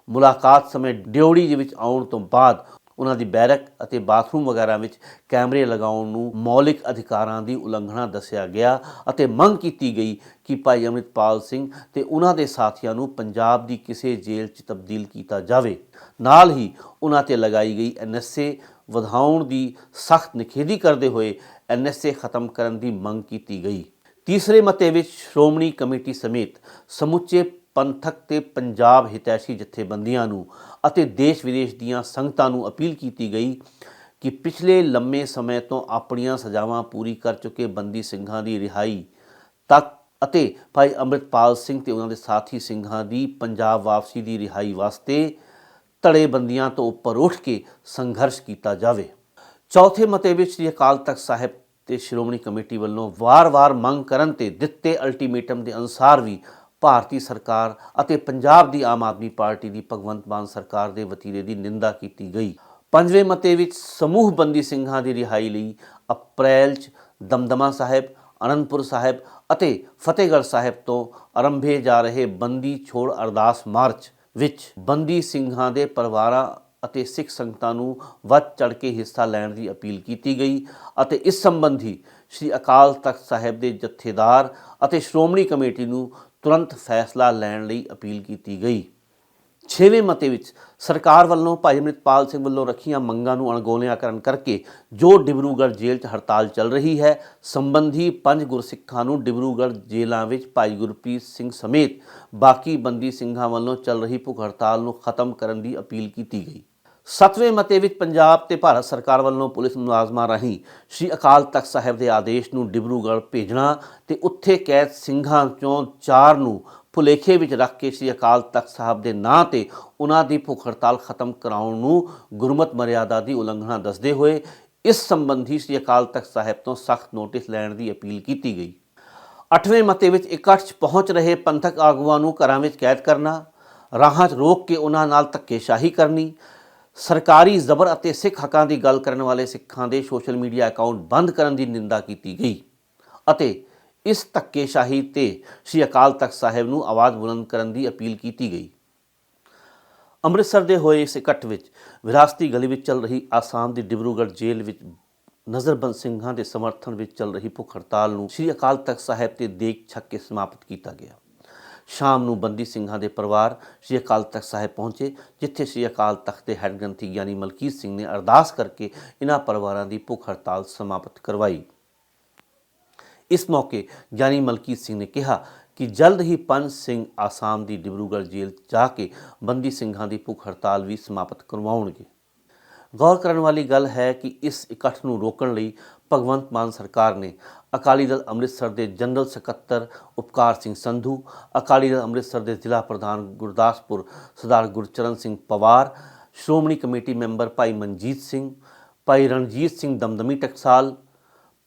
ਮੁਲਾਕਾਤ ਸਮੇਂ ਡਿਉੜੀ ਦੇ ਵਿੱਚ ਆਉਣ ਤੋਂ ਬਾਅਦ ਉਹਨਾਂ ਦੀ ਬੈਰਕ ਅਤੇ ਬਾਥਰੂਮ ਵਗੈਰਾ ਵਿੱਚ ਕੈਮਰੇ ਲਗਾਉਣ ਨੂੰ ਮੌਲਿਕ ਅਧਿਕਾਰਾਂ ਦੀ ਉਲੰਘਣਾ ਦੱਸਿਆ ਗਿਆ ਅਤੇ ਮੰਗ ਕੀਤੀ ਗਈ ਕਿ ਭਾਈ ਅੰਮ੍ਰਿਤਪਾਲ ਸਿੰਘ ਤੇ ਉਹਨਾਂ ਦੇ ਸਾਥੀਆਂ ਨੂੰ ਪੰਜਾਬ ਦੀ ਕਿਸੇ ਜੇਲ੍ਹ 'ਚ ਤਬਦੀਲ ਕੀਤਾ ਜਾਵੇ। ਨਾਲ ਹੀ ਉਹਨਾਂ ਤੇ ਲਗਾਈ ਗਈ ਐਨਐਸਏ ਵਧਾਉਣ ਦੀ ਸਖਤ ਨਿਖੇਧੀ ਕਰਦੇ ਹੋਏ ਐਨਐਸਏ ਖਤਮ ਕਰਨ ਦੀ ਮੰਗ ਕੀਤੀ ਗਈ। ਤੀਸਰੇ ਮਤੇ ਵਿੱਚ ਸ਼੍ਰੋਮਣੀ ਕਮੇਟੀ ਸਮੇਤ ਸਮੁੱਚੇ ਪੰਥਕ ਤੇ ਪੰਜਾਬ ਹਿਤੈਸ਼ੀ ਜਥੇਬੰਦੀਆਂ ਨੂੰ ਅਤੇ ਦੇਸ਼ ਵਿਦੇਸ਼ ਦੀਆਂ ਸੰਗਤਾਂ ਨੂੰ ਅਪੀਲ ਕੀਤੀ ਗਈ ਕਿ ਪਿਛਲੇ ਲੰਮੇ ਸਮੇਂ ਤੋਂ ਆਪਣੀਆਂ ਸਜ਼ਾਵਾਂ ਪੂਰੀ ਕਰ ਚੁੱਕੇ ਬੰਦੀ ਸਿੰਘਾਂ ਦੀ ਰਿਹਾਈ ਤੱਕ ਅਤੇ ਭਾਈ ਅੰਮ੍ਰਿਤਪਾਲ ਸਿੰਘ ਤੇ ਉਹਨਾਂ ਦੇ ਸਾਥੀ ਸਿੰਘਾਂ ਦੀ ਪੰਜਾਬ ਵਾਪਸੀ ਦੀ ਰਿਹਾਈ ਵਾਸਤੇ ਧੜੇ ਬੰਦੀਆਂ ਤੋਂ ਉੱਪਰ ਉੱਠ ਕੇ ਸੰਘਰਸ਼ ਕੀਤਾ ਜਾਵੇ। ਚੌਥੇ ਮਤੇ ਵਿੱਚ ਸ੍ਰੀ ਅਕਾਲ ਤਖਤ ਸਾਹਿਬ ਤੇ ਸ਼੍ਰੋਮਣੀ ਕਮੇਟੀ ਵੱਲੋਂ ਵਾਰ-ਵਾਰ ਮੰਗ ਕਰਨ ਤੇ ਦਿੱਤੇ ਅਲਟੀਮੇਟਮ ਦੇ ਅਨੁਸਾਰ ਵੀ ਭਾਰਤੀ ਸਰਕਾਰ ਅਤੇ ਪੰਜਾਬ ਦੀ ਆਮ ਆਦਮੀ ਪਾਰਟੀ ਦੀ ਭਗਵੰਤ ਮਾਨ ਸਰਕਾਰ ਦੇ ਵਤੀਰੇ ਦੀ ਨਿੰਦਾ ਕੀਤੀ ਗਈ। ਪੰਜਵੇਂ ਮਤੇ ਵਿੱਚ ਸਮੂਹ ਬੰਦੀ ਸਿੰਘਾਂ ਦੀ ਰਿਹਾਈ ਲਈ ਅਪ੍ਰੈਲ 'ਚ ਦਮਦਮਾ ਸਾਹਿਬ, ਅਨੰਦਪੁਰ ਸਾਹਿਬ ਅਤੇ ਫਤਿਹਗੜ੍ਹ ਸਾਹਿਬ ਤੋਂ ਆਰੰਭੇ ਜਾ ਰਹੇ ਬੰਦੀ ਛੋੜ ਅਰਦਾਸ ਮਾਰਚ ਵਿੱਚ ਬੰਦੀ ਸਿੰਘਾਂ ਦੇ ਪਰਿਵਾਰਾਂ ਅਤੇ ਸਿੱਖ ਸੰਗਤਾਂ ਨੂੰ ਵੱਧ ਚੜ ਕੇ ਹਿੱਸਾ ਲੈਣ ਦੀ ਅਪੀਲ ਕੀਤੀ ਗਈ ਅਤੇ ਇਸ ਸੰਬੰਧੀ ਸ੍ਰੀ ਅਕਾਲ ਤਖਤ ਸਾਹਿਬ ਦੇ ਜਥੇਦਾਰ ਅਤੇ ਸ਼੍ਰੋਮਣੀ ਕਮੇਟੀ ਨੂੰ ਤੁਰੰਤ ਫੈਸਲਾ ਲੈਣ ਲਈ ਅਪੀਲ ਕੀਤੀ ਗਈ। ਛੇਵੇਂ ਮਤੇ ਵਿੱਚ ਸਰਕਾਰ ਵੱਲੋਂ ਭਾਈ ਅੰਮ੍ਰਿਤਪਾਲ ਸਿੰਘ ਵੱਲੋਂ ਰੱਖੀਆਂ ਮੰਗਾਂ ਨੂੰ ਅਣਗੌਲਿਆ ਕਰਨ ਕਰਕੇ ਜੋ ਡਿਬਰੂਗੜ੍ਹ ਜੇਲ੍ਹ 'ਚ ਹੜਤਾਲ ਚੱਲ ਰਹੀ ਹੈ, ਸੰਬੰਧੀ ਪੰਜ ਗੁਰਸਿੱਖਾਂ ਨੂੰ ਡਿਬਰੂਗੜ੍ਹ ਜੇਲ੍ਹਾਂ ਵਿੱਚ ਭਾਈ ਗੁਰਪ੍ਰੀਤ ਸਿੰਘ ਸਮੇਤ ਬਾਕੀ ਬੰਦੀ ਸਿੰਘਾਂ ਵੱਲੋਂ ਚੱਲ ਰਹੀ ਭੁੱਖ ਹੜਤਾਲ ਨੂੰ ਖਤਮ ਕਰਨ ਦੀ ਅਪੀਲ ਕੀਤੀ ਗਈ। ਸੱਤਵੇਂ ਮਤੇ ਵਿੱਚ ਪੰਜਾਬ ਤੇ ਭਾਰਤ ਸਰਕਾਰ ਵੱਲੋਂ ਪੁਲਿਸ ਮੁਲਾਜ਼ਮਾਂ ਰਾਹੀਂ ਸ੍ਰੀ ਅਕਾਲ ਤਖਤ ਸਾਹਿਬ ਦੇ ਆਦੇਸ਼ ਨੂੰ ਡਿਬਰੂਗੜ੍ਹ ਭੇਜਣਾ ਤੇ ਉੱਥੇ ਕੈਦ ਸਿੰਘਾਂ ਚੋਂ ਚਾਰ ਨੂੰ ਭੁਲੇਖੇ ਵਿੱਚ ਰੱਖ ਕੇ ਸ੍ਰੀ ਅਕਾਲ ਤਖਤ ਸਾਹਿਬ ਦੇ ਨਾਂ ਤੇ ਉਹਨਾਂ ਦੀ ਭੁੱਖ ਹੜਤਾਲ ਖਤਮ ਕਰਾਉਣ ਨੂੰ ਗੁਰਮਤ ਮਰਿਆਦਾ ਦੀ ਉਲੰਘਣਾ ਦੱਸਦੇ ਹੋਏ ਇਸ ਸੰਬੰਧੀ ਸ੍ਰੀ ਅਕਾਲ ਤਖਤ ਸਾਹਿਬ ਤੋਂ ਸਖਤ ਨੋਟਿਸ ਲੈਣ ਦੀ ਅਪੀਲ ਕੀਤੀ ਗਈ। ਅੱਠਵੇਂ ਮਤੇ ਵਿੱਚ ਇਕੱਠ 'ਚ ਪਹੁੰਚ ਰਹੇ ਪੰਥਕ ਆਗੂਆਂ ਨੂੰ ਘਰਾਂ ਵਿੱਚ ਕੈਦ ਕਰਨਾ, ਰਾਹਾਂ 'ਚ ਰੋਕ ਕੇ ਉਹਨਾਂ ਨਾਲ ਧੱਕੇਸ਼ਾਹੀ ਕਰਨੀ ਸਰਕਾਰੀ ਜ਼ਬਰ ਅਤੇ ਸਿੱਖ ਹੱਕਾਂ ਦੀ ਗੱਲ ਕਰਨ ਵਾਲੇ ਸਿੱਖਾਂ ਦੇ ਸੋਸ਼ਲ ਮੀਡੀਆ ਅਕਾਊਂਟ ਬੰਦ ਕਰਨ ਦੀ ਨਿੰਦਾ ਕੀਤੀ ਗਈ ਅਤੇ ਇਸ ਧੱਕੇਸ਼ਾਹੀ ਤੇ ਸ੍ਰੀ ਅਕਾਲ ਤਖਤ ਸਾਹਿਬ ਨੂੰ ਆਵਾਜ਼ ਬੁਲੰਦ ਕਰਨ ਦੀ ਅਪੀਲ ਕੀਤੀ ਗਈ। ਅੰਮ੍ਰਿਤਸਰ ਦੇ ਹੋਏ ਇਸ ਇਕੱਠ ਵਿੱਚ ਵਿਰਾਸਤੀ ਗਲੀ ਵਿੱਚ ਚੱਲ ਰਹੀ ਆਸਾਮ ਦੀ ਡਿਬਰੂਗੜ੍ਹ ਜੇਲ੍ਹ ਵਿੱਚ ਨਜ਼ਰਬੰਦ ਸਿੰਘਾਂ ਦੇ ਸਮਰਥਨ ਵਿੱਚ ਚੱਲ ਰਹੀ ਭੁੱਖ ਹੜਤਾਲ ਨੂੰ ਸ੍ਰੀ ਅਕਾਲ ਤਖਤ ਸਾਹਿਬ ਤੇ ਦੇਖ ਛੱਕ ਕੇ ਸਮਾਪਤ ਕੀਤਾ ਗਿਆ। ਸ਼ਾਮ ਨੂੰ ਬੰਦੀ ਸਿੰਘਾਂ ਦੇ ਪਰਿਵਾਰ ਸ੍ਰੀ ਅਕਾਲ ਤਖਤ ਸਾਹਿਬ ਪਹੁੰਚੇ, ਜਿੱਥੇ ਸ੍ਰੀ ਅਕਾਲ ਤਖਤ ਦੇ ਹੈੱਡ ਗ੍ਰੰਥੀ ਗਿਆਨੀ ਮਲਕੀਤ ਸਿੰਘ ਨੇ ਅਰਦਾਸ ਕਰਕੇ ਇਹਨਾਂ ਪਰਿਵਾਰਾਂ ਦੀ ਭੁੱਖ ਹੜਤਾਲ ਸਮਾਪਤ ਕਰਵਾਈ। ਇਸ ਮੌਕੇ ਗਿਆਨੀ ਮਲਕੀਤ ਸਿੰਘ ਨੇ ਕਿਹਾ ਕਿ ਜਲਦ ਹੀ ਪੰਜ ਸਿੰਘ ਆਸਾਮ ਦੀ ਡਿਬਰੂਗੜ੍ਹ ਜੇਲ੍ਹ ਜਾ ਕੇ ਬੰਦੀ ਸਿੰਘਾਂ ਦੀ ਭੁੱਖ ਹੜਤਾਲ ਵੀ ਸਮਾਪਤ ਕਰਵਾਉਣਗੇ। ਗੌਰ ਕਰਨ ਵਾਲੀ ਗੱਲ ਹੈ ਕਿ ਇਸ ਇਕੱਠ ਨੂੰ ਰੋਕਣ ਲਈ ਭਗਵੰਤ ਮਾਨ ਸਰਕਾਰ ਨੇ ਅਕਾਲੀ ਦਲ ਅੰਮ੍ਰਿਤਸਰ ਦੇ ਜਨਰਲ ਸਕੱਤਰ ਉਪਕਾਰ ਸਿੰਘ ਸੰਧੂ, ਅਕਾਲੀ ਦਲ ਅੰਮ੍ਰਿਤਸਰ ਦੇ ਜ਼ਿਲ੍ਹਾ ਪ੍ਰਧਾਨ Gurdaspur Sardar Gurcharan Singh Pawar, Shiromani committee member Bhai Manjit Singh, Bhai Ranjit Singh Damdami Taksal,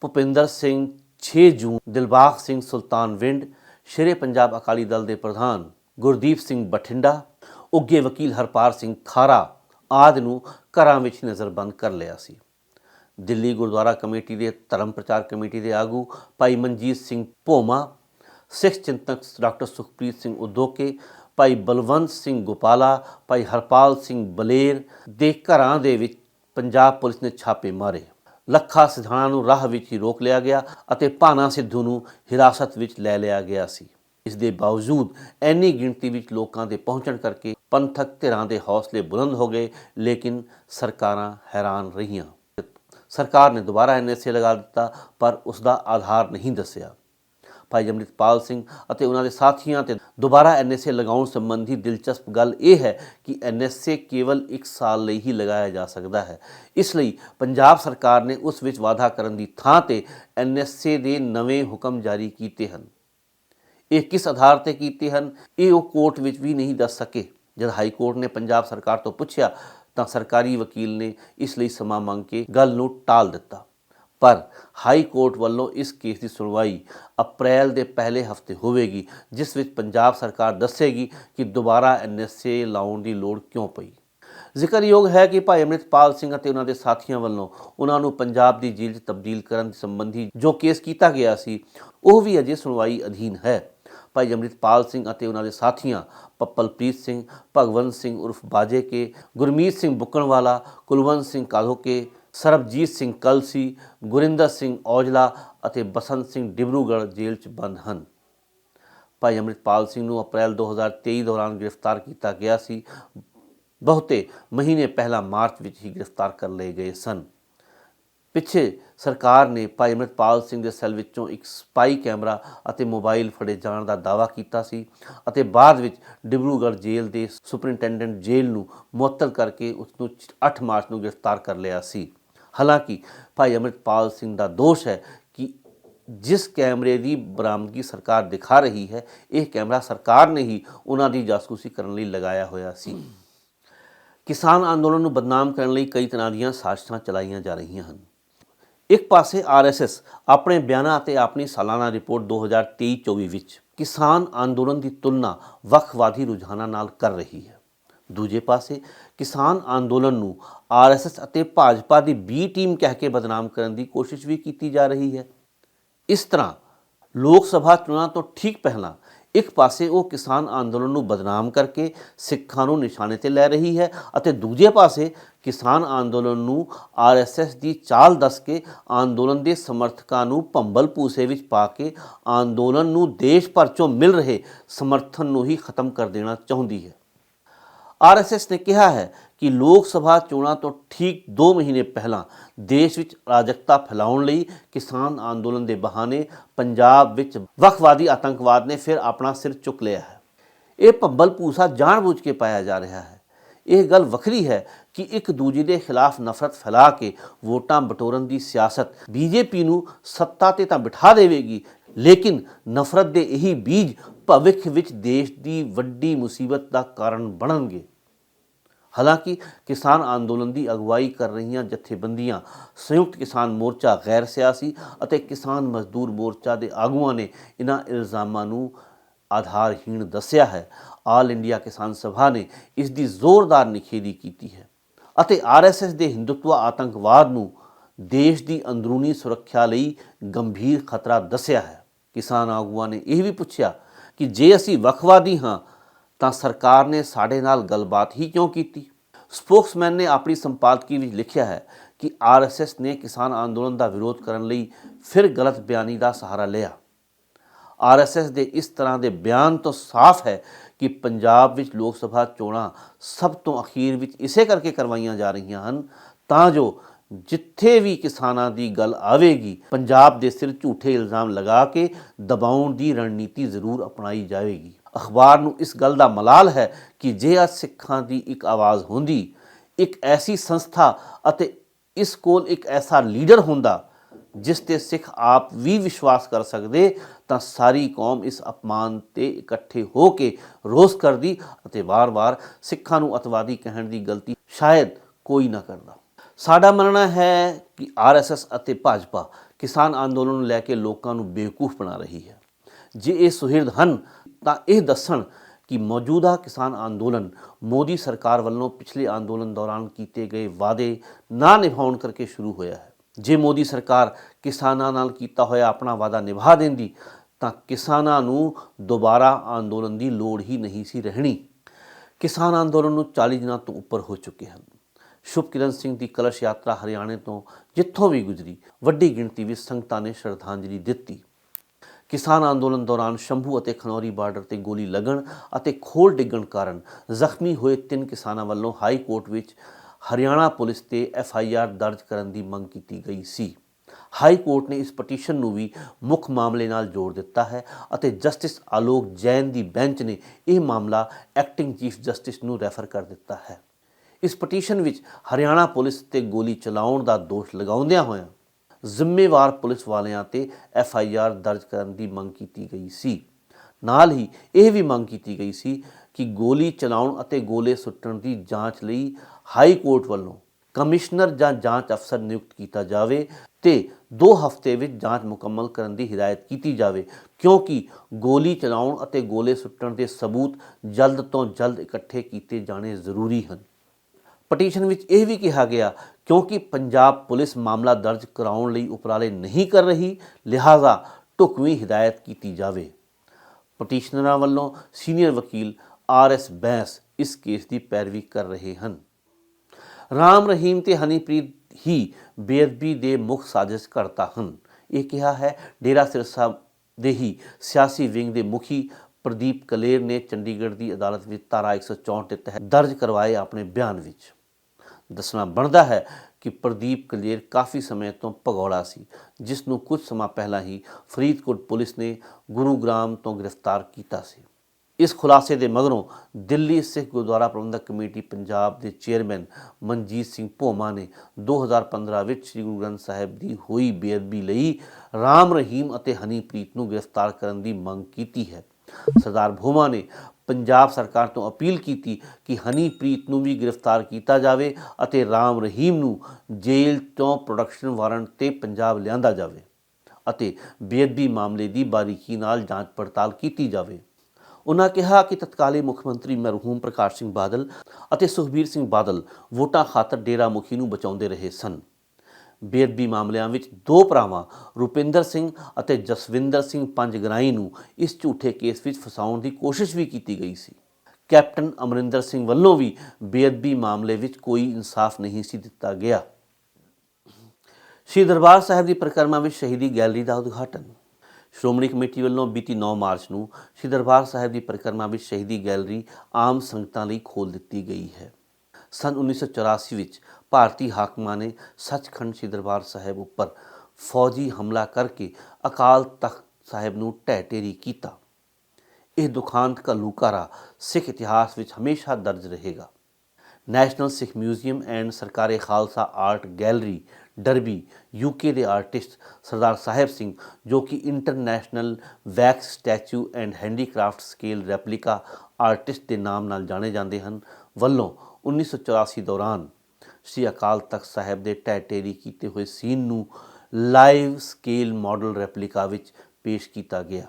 Bhupinder Singh 6 June, Dilbagh Singh Sultanwind, Shere Punjab Akali Dal ਦੇ ਪ੍ਰਧਾਨ ਗੁਰਦੀਪ ਸਿੰਘ ਬਠਿੰਡਾ ਉੱਗੇ ਵਕੀਲ ਹਰਪਾਲ ਸਿੰਘ ਖਾਰਾ ਆਦਿ ਨੂੰ ਘਰਾਂ ਵਿੱਚ ਨਜ਼ਰਬੰਦ ਕਰ ਲਿਆ ਸੀ। ਦਿੱਲੀ ਗੁਰਦੁਆਰਾ ਕਮੇਟੀ ਦੇ ਧਰਮ ਪ੍ਰਚਾਰ ਕਮੇਟੀ ਦੇ ਆਗੂ ਭਾਈ ਮਨਜੀਤ ਸਿੰਘ ਭੋਮਾ, ਸਿੱਖ ਚਿੰਤਕ ਡਾਕਟਰ ਸੁਖਪ੍ਰੀਤ ਸਿੰਘ ਉਦੋਕੇ, ਭਾਈ ਬਲਵੰਤ ਸਿੰਘ ਗੋਪਾਲਾ, ਭਾਈ ਹਰਪਾਲ ਸਿੰਘ ਬਲੇਰ ਦੇ ਘਰਾਂ ਦੇ ਵਿੱਚ ਪੰਜਾਬ ਪੁਲਿਸ ਨੇ ਛਾਪੇ ਮਾਰੇ। ਲੱਖਾ ਸਿਧਾਣਾ ਨੂੰ ਰਾਹ ਵਿੱਚ ਹੀ ਰੋਕ ਲਿਆ ਗਿਆ ਅਤੇ ਭਾਨਾ ਸਿੱਧੂ ਨੂੰ ਹਿਰਾਸਤ ਵਿੱਚ ਲੈ ਲਿਆ ਗਿਆ ਸੀ। ਇਸ ਦੇ ਬਾਵਜੂਦ ਇੰਨੀ ਗਿਣਤੀ ਵਿੱਚ ਲੋਕਾਂ ਦੇ ਪਹੁੰਚਣ ਕਰਕੇ ਪੰਥਕ ਧਿਰਾਂ ਦੇ ਹੌਸਲੇ ਬੁਲੰਦ ਹੋ ਗਏ, ਲੇਕਿਨ ਸਰਕਾਰਾਂ ਹੈਰਾਨ ਰਹੀਆਂ। ਸਰਕਾਰ ਨੇ ਦੁਬਾਰਾ ਐਨਐਸਏ ਲਗਾ ਦਿੱਤਾ, ਪਰ ਉਸ ਦਾ ਆਧਾਰ ਨਹੀਂ ਦੱਸਿਆ। ਭਾਈ ਅੰਮ੍ਰਿਤਪਾਲ ਸਿੰਘ ਅਤੇ ਉਹਨਾਂ ਦੇ ਸਾਥੀਆਂ ਤੇ ਦੁਬਾਰਾ ਐਨਐਸਏ ਲਗਾਉਣ ਸੰਬੰਧੀ ਦਿਲਚਸਪ ਗੱਲ ਇਹ ਹੈ ਕਿ ਐਨਐਸਏ ਕੇਵਲ 1 ਸਾਲ ਲਈ ਹੀ ਲਗਾਇਆ ਜਾ ਸਕਦਾ ਹੈ। ਇਸ ਲਈ ਪੰਜਾਬ ਸਰਕਾਰ ਨੇ ਉਸ ਵਿੱਚ ਵਾਅਦਾ ਕਰਨ ਦੀ ਥਾਂ ਤੇ ਐਨਐਸਏ ਦੇ ਨਵੇਂ ਹੁਕਮ ਜਾਰੀ ਕੀਤੇ ਹਨ। ਇਹ ਕਿਸ ਆਧਾਰ ਤੇ ਕੀਤੇ ਹਨ? ਇਹ ਉਹ ਕੋਰਟ ਵਿੱਚ ਵੀ ਨਹੀਂ ਦੱਸ ਸਕੇ। ਜਦ ਹਾਈ ਕੋਰਟ ਨੇ ਪੰਜਾਬ ਸਰਕਾਰ ਤੋਂ ਪੁੱਛਿਆ ਤਾਂ ਸਰਕਾਰੀ ਵਕੀਲ ਨੇ ਇਸ ਲਈ ਸਮਾਂ ਮੰਗ ਕੇ ਗੱਲ ਨੂੰ ਟਾਲ ਦਿੱਤਾ। ਪਰ ਹਾਈ ਕੋਰਟ ਵੱਲੋਂ ਇਸ ਕੇਸ ਦੀ ਸੁਣਵਾਈ ਅਪ੍ਰੈਲ ਦੇ ਪਹਿਲੇ ਹਫ਼ਤੇ ਹੋਵੇਗੀ, ਜਿਸ ਵਿੱਚ ਪੰਜਾਬ ਸਰਕਾਰ ਦੱਸੇਗੀ ਕਿ ਦੁਬਾਰਾ ਐਨਐਸਏ ਲਾਉਣ ਦੀ ਲੋੜ ਕਿਉਂ ਪਈ। ਜ਼ਿਕਰਯੋਗ ਹੈ ਕਿ ਭਾਈ ਅੰਮ੍ਰਿਤਪਾਲ ਸਿੰਘ ਅਤੇ ਉਹਨਾਂ ਦੇ ਸਾਥੀਆਂ ਵੱਲੋਂ ਉਹਨਾਂ ਨੂੰ ਪੰਜਾਬ ਦੀ ਜੇਲ੍ਹ 'ਚ ਤਬਦੀਲ ਕਰਨ ਸੰਬੰਧੀ ਜੋ ਕੇਸ ਕੀਤਾ ਗਿਆ ਸੀ, ਉਹ ਵੀ ਅਜੇ ਸੁਣਵਾਈ ਅਧੀਨ ਹੈ। ਭਾਈ ਅੰਮ੍ਰਿਤਪਾਲ ਸਿੰਘ ਅਤੇ ਉਹਨਾਂ ਦੇ ਸਾਥੀਆਂ ਪੱਪਲਪ੍ਰੀਤ ਸਿੰਘ, ਭਗਵੰਤ ਸਿੰਘ ਉਰਫ ਬਾਜੇ ਕੇ ਗੁਰਮੀਤ ਸਿੰਘ ਬੁੱਕਣਵਾਲਾ, ਕੁਲਵੰਤ ਸਿੰਘ ਕਾਲੋਕੇ ਸਰਬਜੀਤ ਸਿੰਘ ਕਲਸੀ, ਗੁਰਿੰਦਰ ਸਿੰਘ ਔਜਲਾ ਅਤੇ ਬਸੰਤ ਸਿੰਘ ਡਿਬਰੂਗੜ੍ਹ ਜੇਲ੍ਹ 'ਚ ਬੰਦ ਹਨ। ਭਾਈ ਅੰਮ੍ਰਿਤਪਾਲ ਸਿੰਘ ਨੂੰ ਅਪ੍ਰੈਲ 2023 ਦੌਰਾਨ ਗ੍ਰਿਫਤਾਰ ਕੀਤਾ ਗਿਆ ਸੀ। ਬਹੁਤੇ ਮਹੀਨੇ ਪਹਿਲਾਂ ਮਾਰਚ ਵਿੱਚ ਹੀ ਗ੍ਰਿਫਤਾਰ ਕਰ ਲਏ ਗਏ ਸਨ। ਪਿੱਛੇ ਸਰਕਾਰ ਨੇ ਭਾਈ ਅੰਮ੍ਰਿਤਪਾਲ ਸਿੰਘ ਦੇ ਸੈੱਲ ਵਿੱਚੋਂ ਇੱਕ ਸਪਾਈ ਕੈਮਰਾ ਅਤੇ ਮੋਬਾਈਲ ਫੜੇ ਜਾਣ ਦਾ ਦਾਅਵਾ ਕੀਤਾ ਸੀ ਅਤੇ ਬਾਅਦ ਵਿੱਚ ਡਿਬਰੂਗੜ੍ਹ ਜੇਲ੍ਹ ਦੇ ਸੁਪਰਿੰਟੈਂਡੈਂਟ ਜੇਲ੍ਹ ਨੂੰ ਮੁਅੱਤਲ ਕਰਕੇ ਉਸ ਨੂੰ 8 ਮਾਰਚ ਨੂੰ ਗ੍ਰਿਫਤਾਰ ਕਰ ਲਿਆ ਸੀ। ਹਾਲਾਂਕਿ ਭਾਈ ਅੰਮ੍ਰਿਤਪਾਲ ਸਿੰਘ ਦਾ ਦੋਸ਼ ਹੈ ਕਿ ਜਿਸ ਕੈਮਰੇ ਦੀ ਬਰਾਮਦਗੀ ਸਰਕਾਰ ਦਿਖਾ ਰਹੀ ਹੈ, ਇਹ ਕੈਮਰਾ ਸਰਕਾਰ ਨੇ ਹੀ ਉਹਨਾਂ ਦੀ ਜਾਸੂਸੀ ਕਰਨ ਲਈ ਲਗਾਇਆ ਹੋਇਆ ਸੀ। ਕਿਸਾਨ ਅੰਦੋਲਨ ਨੂੰ ਬਦਨਾਮ ਕਰਨ ਲਈ ਕਈ ਤਰ੍ਹਾਂ ਦੀਆਂ ਸਾਜ਼ਿਸ਼ਾਂ ਚਲਾਈਆਂ ਜਾ ਰਹੀਆਂ ਹਨ। ਇੱਕ ਪਾਸੇ ਆਰਐਸਐਸ ਆਪਣੇ ਬਿਆਨਾਂ ਅਤੇ ਆਪਣੀ ਸਾਲਾਨਾ ਰਿਪੋਰਟ 2023-24 ਵਿੱਚ ਕਿਸਾਨ ਅੰਦੋਲਨ ਦੀ ਤੁਲਨਾ ਵੱਖਵਾਦੀ ਰੁਝਾਨਾਂ ਨਾਲ ਕਰ ਰਹੀ ਹੈ। ਦੂਜੇ ਪਾਸੇ ਕਿਸਾਨ ਅੰਦੋਲਨ ਨੂੰ ਆਰਐਸਐਸ ਅਤੇ ਭਾਜਪਾ ਦੀ ਬੀ ਟੀਮ ਕਹਿ ਕੇ ਬਦਨਾਮ ਕਰਨ ਦੀ ਕੋਸ਼ਿਸ਼ ਵੀ ਕੀਤੀ ਜਾ ਰਹੀ ਹੈ। ਇਸ ਤਰ੍ਹਾਂ ਲੋਕ ਸਭਾ ਚੋਣਾਂ ਤੋਂ ਠੀਕ ਪਹਿਲਾਂ ਇੱਕ ਪਾਸੇ ਉਹ ਕਿਸਾਨ ਅੰਦੋਲਨ ਨੂੰ ਬਦਨਾਮ ਕਰਕੇ ਸਿੱਖਾਂ ਨੂੰ ਨਿਸ਼ਾਨੇ ਤੇ ਲੈ ਰਹੀ ਹੈ ਅਤੇ ਦੂਜੇ ਪਾਸੇ ਕਿਸਾਨ ਅੰਦੋਲਨ ਨੂੰ ਆਰਐਸਐਸ ਦੀ ਚਾਲ ਦੱਸ ਕੇ ਅੰਦੋਲਨ ਦੇ ਸਮਰਥਕਾਂ ਨੂੰ ਭੰਬਲ ਪੂਸੇ ਵਿੱਚ ਪਾ ਕੇ ਅੰਦੋਲਨ ਨੂੰ ਦੇਸ਼ ਭਰ ਚੋਂ ਮਿਲ ਰਹੇ ਸਮਰਥਨ ਨੂੰ ਹੀ ਖਤਮ ਕਰ ਦੇਣਾ ਚਾਹੁੰਦੀ ਹੈ। ਆਰਐਸਐਸ ਨੇ ਕਿਹਾ ਹੈ ਕਿ ਲੋਕ ਸਭਾ ਚੋਣਾਂ ਤੋਂ ਠੀਕ 2 ਮਹੀਨੇ ਪਹਿਲਾਂ ਦੇਸ਼ ਵਿੱਚ ਅਰਾਜਕਤਾ ਫੈਲਾਉਣ ਲਈ ਕਿਸਾਨ ਅੰਦੋਲਨ ਦੇ ਬਹਾਨੇ ਪੰਜਾਬ ਵਿੱਚ ਵੱਖਵਾਦੀ ਆਤੰਕਵਾਦ ਨੇ ਫਿਰ ਆਪਣਾ ਸਿਰ ਚੁੱਕ ਲਿਆ ਹੈ। ਇਹ ਭੰਬਲ ਪੂਸਾ ਜਾਣਬੁੱਝ ਕੇ ਪਾਇਆ ਜਾ ਰਿਹਾ ਹੈ। ਇਹ ਗੱਲ ਵੱਖਰੀ ਹੈ ਕਿ ਇੱਕ ਦੂਜੇ ਦੇ ਖਿਲਾਫ ਨਫ਼ਰਤ ਫੈਲਾ ਕੇ ਵੋਟਾਂ ਬਟੋਰਨ ਦੀ ਸਿਆਸਤ ਬੀਜੇਪੀ ਨੂੰ ਸੱਤਾ ਤੇ ਤਾਂ ਬਿਠਾ ਦੇਵੇਗੀ, ਲੇਕਿਨ ਨਫ਼ਰਤ ਦੇ ਇਹੀ ਬੀਜ ਭਵਿੱਖ ਵਿੱਚ ਦੇਸ਼ ਦੀ ਵੱਡੀ ਮੁਸੀਬਤ ਦਾ ਕਾਰਨ ਬਣਨਗੇ। ਹਾਲਾਂਕਿ ਕਿਸਾਨ ਅੰਦੋਲਨ ਦੀ ਅਗਵਾਈ ਕਰ ਰਹੀਆਂ ਜਥੇਬੰਦੀਆਂ ਸੰਯੁਕਤ ਕਿਸਾਨ ਮੋਰਚਾ ਗੈਰ ਸਿਆਸੀ ਅਤੇ ਕਿਸਾਨ ਮਜ਼ਦੂਰ ਮੋਰਚਾ ਦੇ ਆਗੂਆਂ ਨੇ ਇਹਨਾਂ ਇਲਜ਼ਾਮਾਂ ਨੂੰ ਆਧਾਰਹੀਣ ਦੱਸਿਆ ਹੈ। ਆਲ ਇੰਡੀਆ ਕਿਸਾਨ ਸਭਾ ਨੇ ਇਸ ਦੀ ਜ਼ੋਰਦਾਰ ਨਿਖੇਧੀ ਕੀਤੀ ਹੈ ਅਤੇ ਆਰਐਸਐਸ ਦੇ ਹਿੰਦੂਤਵ ਆਤੰਕਵਾਦ ਨੂੰ ਦੇਸ਼ ਦੀ ਅੰਦਰੂਨੀ ਸੁਰੱਖਿਆ ਲਈ ਗੰਭੀਰ ਖਤਰਾ ਦੱਸਿਆ ਹੈ। ਕਿਸਾਨ ਆਗੂਆਂ ਨੇ ਇਹ ਵੀ ਪੁੱਛਿਆ ਕਿ ਜੇ ਅਸੀਂ ਵੱਖਵਾਦੀ ਹਾਂ ਤਾਂ ਸਰਕਾਰ ਨੇ ਸਾਡੇ ਨਾਲ ਗੱਲਬਾਤ ਹੀ ਕਿਉਂ ਕੀਤੀ? ਸਪੋਕਸਮੈਨ ਨੇ ਆਪਣੀ ਸੰਪਾਦਕੀ ਵਿੱਚ ਲਿਖਿਆ ਹੈ ਕਿ ਆਰਐਸਐਸ ਨੇ ਕਿਸਾਨ ਅੰਦੋਲਨ ਦਾ ਵਿਰੋਧ ਕਰਨ ਲਈ ਫਿਰ ਗਲਤ ਬਿਆਨੀ ਦਾ ਸਹਾਰਾ ਲਿਆ। ਆਰਐਸਐਸ ਦੇ ਇਸ ਤਰ੍ਹਾਂ ਦੇ ਬਿਆਨ ਤੋਂ ਸਾਫ਼ ਹੈ ਕਿ ਪੰਜਾਬ ਵਿੱਚ ਲੋਕ ਸਭਾ ਚੋਣਾਂ ਸਭ ਤੋਂ ਅਖੀਰ ਵਿੱਚ ਇਸੇ ਕਰਕੇ ਕਰਵਾਈਆਂ ਜਾ ਰਹੀਆਂ ਹਨ ਤਾਂ ਜੋ ਜਿੱਥੇ ਵੀ ਕਿਸਾਨਾਂ ਦੀ ਗੱਲ ਆਵੇਗੀ, ਪੰਜਾਬ ਦੇ ਸਿਰ ਝੂਠੇ ਇਲਜ਼ਾਮ ਲਗਾ ਕੇ ਦਬਾਉਣ ਦੀ ਰਣਨੀਤੀ ਜ਼ਰੂਰ ਅਪਣਾਈ ਜਾਵੇਗੀ। ਅਖਬਾਰ ਨੂੰ ਇਸ ਗੱਲ ਦਾ ਮਲਾਲ ਹੈ ਕਿ ਜੇ ਅੱਜ ਸਿੱਖਾਂ ਦੀ ਇੱਕ ਆਵਾਜ਼ ਹੁੰਦੀ, ਇੱਕ ਐਸੀ ਸੰਸਥਾ ਅਤੇ ਇਸ ਕੋਲ ਇੱਕ ਐਸਾ ਲੀਡਰ ਹੁੰਦਾ ਜਿਸ ਤੇ ਸਿੱਖ ਆਪ ਵੀ ਵਿਸ਼ਵਾਸ ਕਰ ਸਕਦੇ, ਤਾਂ ਸਾਰੀ ਕੌਮ ਇਸ ਅਪਮਾਨ ਤੇ ਇਕੱਠੇ ਹੋ ਕੇ ਰੋਸ ਕਰਦੀ ਅਤੇ ਵਾਰ-ਵਾਰ ਸਿੱਖਾਂ ਨੂੰ ਅਤਵਾਦੀ ਕਹਿਣ ਦੀ ਗਲਤੀ ਸ਼ਾਇਦ ਕੋਈ ਨਾ ਕਰਦਾ। ਸਾਡਾ ਮੰਨਣਾ ਹੈ ਕਿ ਆਰਐਸਐਸ ਅਤੇ ਭਾਜਪਾ ਕਿਸਾਨ ਅੰਦੋਲਨ ਨੂੰ ਲੈ ਕੇ ਲੋਕਾਂ ਨੂੰ ਬੇਵਕੂਫ ਬਣਾ ਰਹੀ ਹੈ। ਜੇ ਇਹ ਸੁਹਿਰਦ ਹਨ ਤਾਂ ਇਹ ਦੱਸਣ ਕਿ ਮੌਜੂਦਾ ਕਿਸਾਨ ਅੰਦੋਲਨ ਮੋਦੀ ਸਰਕਾਰ ਵੱਲੋਂ ਪਿਛਲੇ ਅੰਦੋਲਨ ਦੌਰਾਨ ਕੀਤੇ ਗਏ ਵਾਅਦੇ ਨਾ ਨਿਭਾਉਣ ਕਰਕੇ ਸ਼ੁਰੂ ਹੋਇਆ ਹੈ। ਜੇ ਮੋਦੀ ਸਰਕਾਰ ਕਿਸਾਨਾਂ ਨਾਲ ਕੀਤਾ ਹੋਇਆ ਆਪਣਾ ਵਾਅਦਾ ਨਿਭਾ ਦਿੰਦੀ, ਤਾਂ ਕਿਸਾਨਾਂ ਨੂੰ ਦੁਬਾਰਾ ਅੰਦੋਲਨ ਦੀ ਲੋੜ ਹੀ ਨਹੀਂ ਸੀ ਰਹਿਣੀ। ਕਿਸਾਨ ਅੰਦੋਲਨ ਨੂੰ 40 ਦਿਨਾਂ ਤੋਂ ਉੱਪਰ ਹੋ ਚੁੱਕੇ ਹਨ। ਸ਼ੁਭਕਿਰਨ ਸਿੰਘ ਦੀ ਕਲਸ਼ ਯਾਤਰਾ ਹਰਿਆਣੇ ਤੋਂ ਜਿੱਥੋਂ ਵੀ ਗੁਜ਼ਰੀ, ਵੱਡੀ ਗਿਣਤੀ ਵਿੱਚ ਸੰਗਤਾਂ ਨੇ ਸ਼ਰਧਾਂਜਲੀ ਦਿੱਤੀ। ਕਿਸਾਨ ਅੰਦੋਲਨ ਦੌਰਾਨ ਸ਼ੰਭੂ ਅਤੇ ਖਨੌਰੀ ਬਾਰਡਰ ਤੇ ਗੋਲੀ ਲੱਗਣ ਅਤੇ ਖੋਲ ਡਿੱਗਣ ਕਾਰਨ ਜ਼ਖਮੀ ਹੋਏ ਤਿੰਨ ਕਿਸਾਨਾਂ ਵੱਲੋਂ ਹਾਈ ਕੋਰਟ ਵਿੱਚ ਹਰਿਆਣਾ ਪੁਲਿਸ ਤੇ ਐਫ ਆਈ ਆਰ ਦਰਜ ਕਰਨ ਦੀ ਮੰਗ ਕੀਤੀ ਗਈ ਸੀ। ਹਾਈ ਕੋਰਟ ਨੇ ਇਸ ਪਟੀਸ਼ਨ ਨੂੰ ਵੀ ਮੁੱਖ ਮਾਮਲੇ ਨਾਲ ਜੋੜ ਦਿੱਤਾ ਹੈ ਅਤੇ ਜਸਟਿਸ ਆਲੋਕ ਜੈਨ ਦੀ ਬੈਂਚ ਨੇ ਇਹ ਮਾਮਲਾ ਐਕਟਿੰਗ ਚੀਫ ਜਸਟਿਸ ਨੂੰ ਰੈਫਰ ਕਰ ਦਿੱਤਾ ਹੈ। ਇਸ ਪਟੀਸ਼ਨ ਵਿੱਚ ਹਰਿਆਣਾ ਪੁਲਿਸ ਤੇ ਗੋਲੀ ਚਲਾਉਣ ਦਾ ਦੋਸ਼ ਲਗਾਉਂਦਿਆਂ ਹੋਇਆਂ ਜ਼ਿੰਮੇਵਾਰ ਪੁਲਿਸ ਵਾਲਿਆਂ ਤੇ ਐਫ ਆਈ ਆਰ ਦਰਜ ਕਰਨ ਦੀ ਮੰਗ ਕੀਤੀ ਗਈ ਸੀ। ਨਾਲ ਹੀ ਇਹ ਵੀ ਮੰਗ ਕੀਤੀ ਗਈ ਸੀ ਕਿ ਗੋਲੀ ਚਲਾਉਣ ਅਤੇ ਗੋਲੇ ਸੁੱਟਣ ਦੀ ਜਾਂਚ ਲਈ ਹਾਈ ਕੋਰਟ ਵੱਲੋਂ ਕਮਿਸ਼ਨਰ ਜਾਂ ਜਾਂਚ ਅਫਸਰ ਨਿਯੁਕਤ ਕੀਤਾ ਜਾਵੇ ਤੇ 2 ਹਫ਼ਤੇ ਵਿੱਚ ਜਾਂਚ ਮੁਕੰਮਲ ਕਰਨ ਦੀ ਹਿਦਾਇਤ ਕੀਤੀ ਜਾਵੇ, ਕਿਉਂਕਿ ਗੋਲੀ ਚਲਾਉਣ ਅਤੇ ਗੋਲੇ ਸੁੱਟਣ ਦੇ ਸਬੂਤ ਜਲਦ ਤੋਂ ਜਲਦ ਇਕੱਠੇ ਕੀਤੇ ਜਾਣੇ ਜ਼ਰੂਰੀ ਹਨ। ਪਟੀਸ਼ਨ ਵਿੱਚ ਇਹ ਵੀ ਕਿਹਾ ਗਿਆ ਕਿਉਂਕਿ ਪੰਜਾਬ ਪੁਲਿਸ ਮਾਮਲਾ ਦਰਜ ਕਰਾਉਣ ਲਈ ਉਪਰਾਲੇ ਨਹੀਂ ਕਰ ਰਹੀ, ਲਿਹਾਜ਼ਾ ਢੁਕਵੀਂ ਹਦਾਇਤ ਕੀਤੀ ਜਾਵੇ। ਪਟੀਸ਼ਨਰਾਂ ਵੱਲੋਂ ਸੀਨੀਅਰ ਵਕੀਲ ਆਰ ਐਸ ਬੈਂਸ ਇਸ ਕੇਸ ਦੀ ਪੈਰਵੀ ਕਰ ਰਹੇ ਹਨ। ਰਾਮ ਰਹੀਮ ਤੇ ਹਨੀਪ੍ਰੀਤ ਹੀ ਬੇਅਦਬੀ ਦੇ ਮੁੱਖ ਸਾਜ਼ਿਸ਼ ਕਰਤਾ ਹਨ। ਇਹ ਕਿਹਾ ਹੈ, ਡੇਰਾ ਸਿਰਸਾ ਦੇ ਹੀ ਸਿਆਸੀ ਵਿੰਗ ਦੇ ਮੁਖੀ ਪ੍ਰਦੀਪ ਕਲੇਰ ਨੇ ਚੰਡੀਗੜ੍ਹ ਦੀ ਅਦਾਲਤ ਵਿੱਚ ਧਾਰਾ 164 ਦੇ ਤਹਿਤ ਦਰਜ ਕਰਵਾਏ ਆਪਣੇ ਬਿਆਨ ਵਿੱਚ। ਦੱਸਣਾ ਬਣਦਾ ਹੈ ਕਿ ਪ੍ਰਦੀਪ ਕਲੇਰ ਕਾਫੀ ਸਮੇਂ ਤੋਂ ਭਗੌੜਾ ਸੀ ਜਿਸ ਨੂੰ ਕੁਝ ਸਮਾਂ ਪਹਿਲਾਂ ਹੀ ਫਰੀਦਕੋਟ ਪੁਲਿਸ ਨੇ ਗੁਰੂਗ੍ਰਾਮ ਤੋਂ ਗ੍ਰਿਫਤਾਰ ਕੀਤਾ ਸੀ। ਇਸ ਖੁਲਾਸੇ ਦੇ ਮਗਰੋਂ ਦਿੱਲੀ ਸਿੱਖ ਗੁਰਦੁਆਰਾ ਪ੍ਰਬੰਧਕ ਕਮੇਟੀ ਪੰਜਾਬ ਦੇ ਚੇਅਰਮੈਨ ਮਨਜੀਤ ਸਿੰਘ ਭੋਮਾ ਨੇ 2015 ਵਿੱਚ ਸ੍ਰੀ ਗੁਰੂ ਗ੍ਰੰਥ ਸਾਹਿਬ ਦੀ ਹੋਈ ਬੇਅਦਬੀ ਲਈ ਰਾਮ ਰਹੀਮ ਅਤੇ ਹਨੀਪ੍ਰੀਤ ਨੂੰ ਗ੍ਰਿਫਤਾਰ ਕਰਨ ਦੀ ਮੰਗ ਕੀਤੀ ਹੈ। ਸਰਦਾਰ ਭੋਮਾ ਨੇ ਪੰਜਾਬ ਸਰਕਾਰ ਤੋਂ ਅਪੀਲ ਕੀਤੀ ਕਿ ਹਨੀਪ੍ਰੀਤ ਨੂੰ ਵੀ ਗ੍ਰਿਫਤਾਰ ਕੀਤਾ ਜਾਵੇ ਅਤੇ ਰਾਮ ਰਹੀਮ ਨੂੰ ਜੇਲ੍ਹ ਤੋਂ ਪ੍ਰੋਡਕਸ਼ਨ ਵਾਰੰਟ ਤੇ ਪੰਜਾਬ ਲਿਆਂਦਾ ਜਾਵੇ ਅਤੇ ਬੇਅਦਬੀ ਮਾਮਲੇ ਦੀ ਬਾਰੀਕੀ ਨਾਲ ਜਾਂਚ ਪੜਤਾਲ ਕੀਤੀ ਜਾਵੇ। ਉਹਨਾਂ ਕਿਹਾ ਕਿ ਤਤਕਾਲੀ ਮੁੱਖ ਮੰਤਰੀ ਮਰਹੂਮ ਪ੍ਰਕਾਸ਼ ਸਿੰਘ ਬਾਦਲ ਅਤੇ ਸੁਖਬੀਰ ਸਿੰਘ ਬਾਦਲ ਵੋਟਾਂ ਖਾਤਰ ਡੇਰਾ ਮੁਖੀ ਨੂੰ ਬਚਾਉਂਦੇ ਰਹੇ ਸਨ। ਬੇਅਦਬੀ ਮਾਮਲਿਆਂ ਵਿੱਚ ਦੋ ਭਰਾਵਾਂ, ਰੁਪਿੰਦਰ ਸਿੰਘ ਅਤੇ ਜਸਵਿੰਦਰ ਸਿੰਘ ਪੰਜਗਰਾਈ ਨੂੰ ਇਸ ਝੂਠੇ ਕੇਸ ਵਿੱਚ ਫਸਾਉਣ ਦੀ ਕੋਸ਼ਿਸ਼ ਵੀ ਕੀਤੀ ਗਈ ਸੀ। ਕੈਪਟਨ ਅਮਰਿੰਦਰ ਸਿੰਘ ਵੱਲੋਂ ਵੀ ਬੇਅਦਬੀ ਮਾਮਲੇ ਵਿੱਚ ਕੋਈ ਇਨਸਾਫ ਨਹੀਂ ਸੀ ਦਿੱਤਾ ਗਿਆ। ਸ਼੍ਰੀ ਦਰਬਾਰ ਸਾਹਿਬ ਦੀ ਪਰਿਕਰਮਾ ਵਿੱਚ ਸ਼ਹੀਦੀ ਗੈਲਰੀ ਦਾ ਉਦਘਾਟਨ। ਸ਼੍ਰੋਮਣੀ ਕਮੇਟੀ ਵੱਲੋਂ ਬੀਤੀ 9 ਮਾਰਚ ਨੂੰ ਸ਼੍ਰੀ ਦਰਬਾਰ ਸਾਹਿਬ ਦੀ ਪਰਿਕਰਮਾ ਵਿੱਚ ਸ਼ਹੀਦੀ ਗੈਲਰੀ ਆਮ ਸੰਗਤਾਂ ਲਈ ਖੋਲ੍ਹ ਦਿੱਤੀ ਗਈ ਹੈ। ਸਨ 1984 ਵਿੱਚ ਭਾਰਤੀ ਹਾਕਮਾਂ ਨੇ ਸੱਚਖੰਡ ਸ੍ਰੀ ਦਰਬਾਰ ਸਾਹਿਬ ਉੱਪਰ ਫੌਜੀ ਹਮਲਾ ਕਰਕੇ ਅਕਾਲ ਤਖਤ ਸਾਹਿਬ ਨੂੰ ਢਹਿ ਢੇਰੀ ਕੀਤਾ। ਇਹ ਦੁਖਾਂਤ ਘੱਲੂਘਾਰਾ ਸਿੱਖ ਇਤਿਹਾਸ ਵਿੱਚ ਹਮੇਸ਼ਾ ਦਰਜ ਰਹੇਗਾ। ਨੈਸ਼ਨਲ ਸਿੱਖ ਮਿਊਜ਼ੀਅਮ ਐਂਡ ਸਰਕਾਰੀ Khalsa art gallery, Derby, UK ਦੇ ਆਰਟਿਸਟ ਸਰਦਾਰ ਸਾਹਿਬ ਸਿੰਘ, ਜੋ ਕਿ international wax statue and handicraft scale replica artist ਦੇ ਨਾਮ ਨਾਲ ਜਾਣੇ ਜਾਂਦੇ ਹਨ, ਵੱਲੋਂ 1984 ਦੌਰਾਨ ਸ੍ਰੀ ਅਕਾਲ ਤਖਤ ਸਾਹਿਬ ਦੇ ਟੈਟੇਰੀ ਕੀਤੇ ਹੋਏ ਸੀਨ ਨੂੰ ਲਾਈਵ ਸਕੇਲ ਮਾਡਲ ਰੈਪਲੀਕਾ ਵਿੱਚ ਪੇਸ਼ ਕੀਤਾ ਗਿਆ।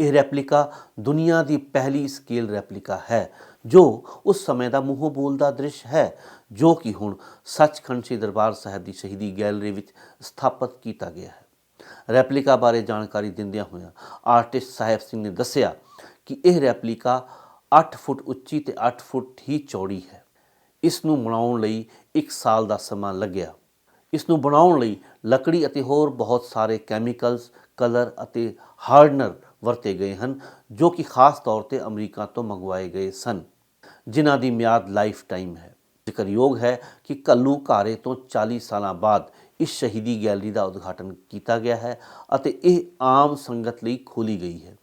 ਇਹ ਰੈਪਲੀਕਾ ਦੁਨੀਆ ਦੀ ਪਹਿਲੀ ਸਕੇਲ ਰੈਪਲੀਕਾ ਹੈ, ਜੋ ਉਸ ਸਮੇਂ ਦਾ ਮੂੰਹੋਂ ਬੋਲਦਾ ਦ੍ਰਿਸ਼ ਹੈ, ਜੋ ਕਿ ਹੁਣ ਸੱਚਖੰਡ ਸ੍ਰੀ ਦਰਬਾਰ ਸਾਹਿਬ ਦੀ ਸ਼ਹੀਦੀ ਗੈਲਰੀ ਵਿੱਚ ਸਥਾਪਿਤ ਕੀਤਾ ਗਿਆ ਹੈ। ਰੈਪਲੀਕਾ ਬਾਰੇ ਜਾਣਕਾਰੀ ਦਿੰਦਿਆਂ ਹੋਇਆਂ ਆਰਟਿਸਟ ਸਾਹਿਬ ਸਿੰਘ ਨੇ ਦੱਸਿਆ ਕਿ ਇਹ ਰੈਪਲੀਕਾ 8 ਫੁੱਟ ਉੱਚੀ ਤੇ 8 ਫੁੱਟ ਹੀ ਚੌੜੀ ਹੈ। ਇਸ ਨੂੰ ਬਣਾਉਣ ਲਈ 1 ਸਾਲ ਦਾ ਸਮਾਂ ਲੱਗਿਆ। ਇਸ ਨੂੰ ਬਣਾਉਣ ਲਈ ਲੱਕੜੀ ਅਤੇ ਹੋਰ ਬਹੁਤ ਸਾਰੇ ਕੈਮੀਕਲਸ, ਕਲਰ ਅਤੇ ਹਾਰਡਨਰ ਵਰਤੇ ਗਏ ਹਨ, ਜੋ ਕਿ ਖਾਸ ਤੌਰ ਤੇ ਅਮਰੀਕਾ ਤੋਂ ਮੰਗਵਾਏ ਗਏ ਸਨ, ਜਿਨ੍ਹਾਂ ਦੀ ਮਿਆਦ ਲਾਈਫ ਟਾਈਮ ਹੈ। ਜ਼ਿਕਰਯੋਗ ਹੈ ਕਿ ਕੱਲੂ ਘਾਰੇ ਤੋਂ 40 ਸਾਲਾਂ ਬਾਅਦ ਇਸ ਸ਼ਹੀਦੀ ਗੈਲਰੀ ਦਾ ਉਦਘਾਟਨ ਕੀਤਾ ਗਿਆ ਹੈ ਅਤੇ ਇਹ ਆਮ ਸੰਗਤ ਲਈ ਖੋਲੀ ਗਈ ਹੈ।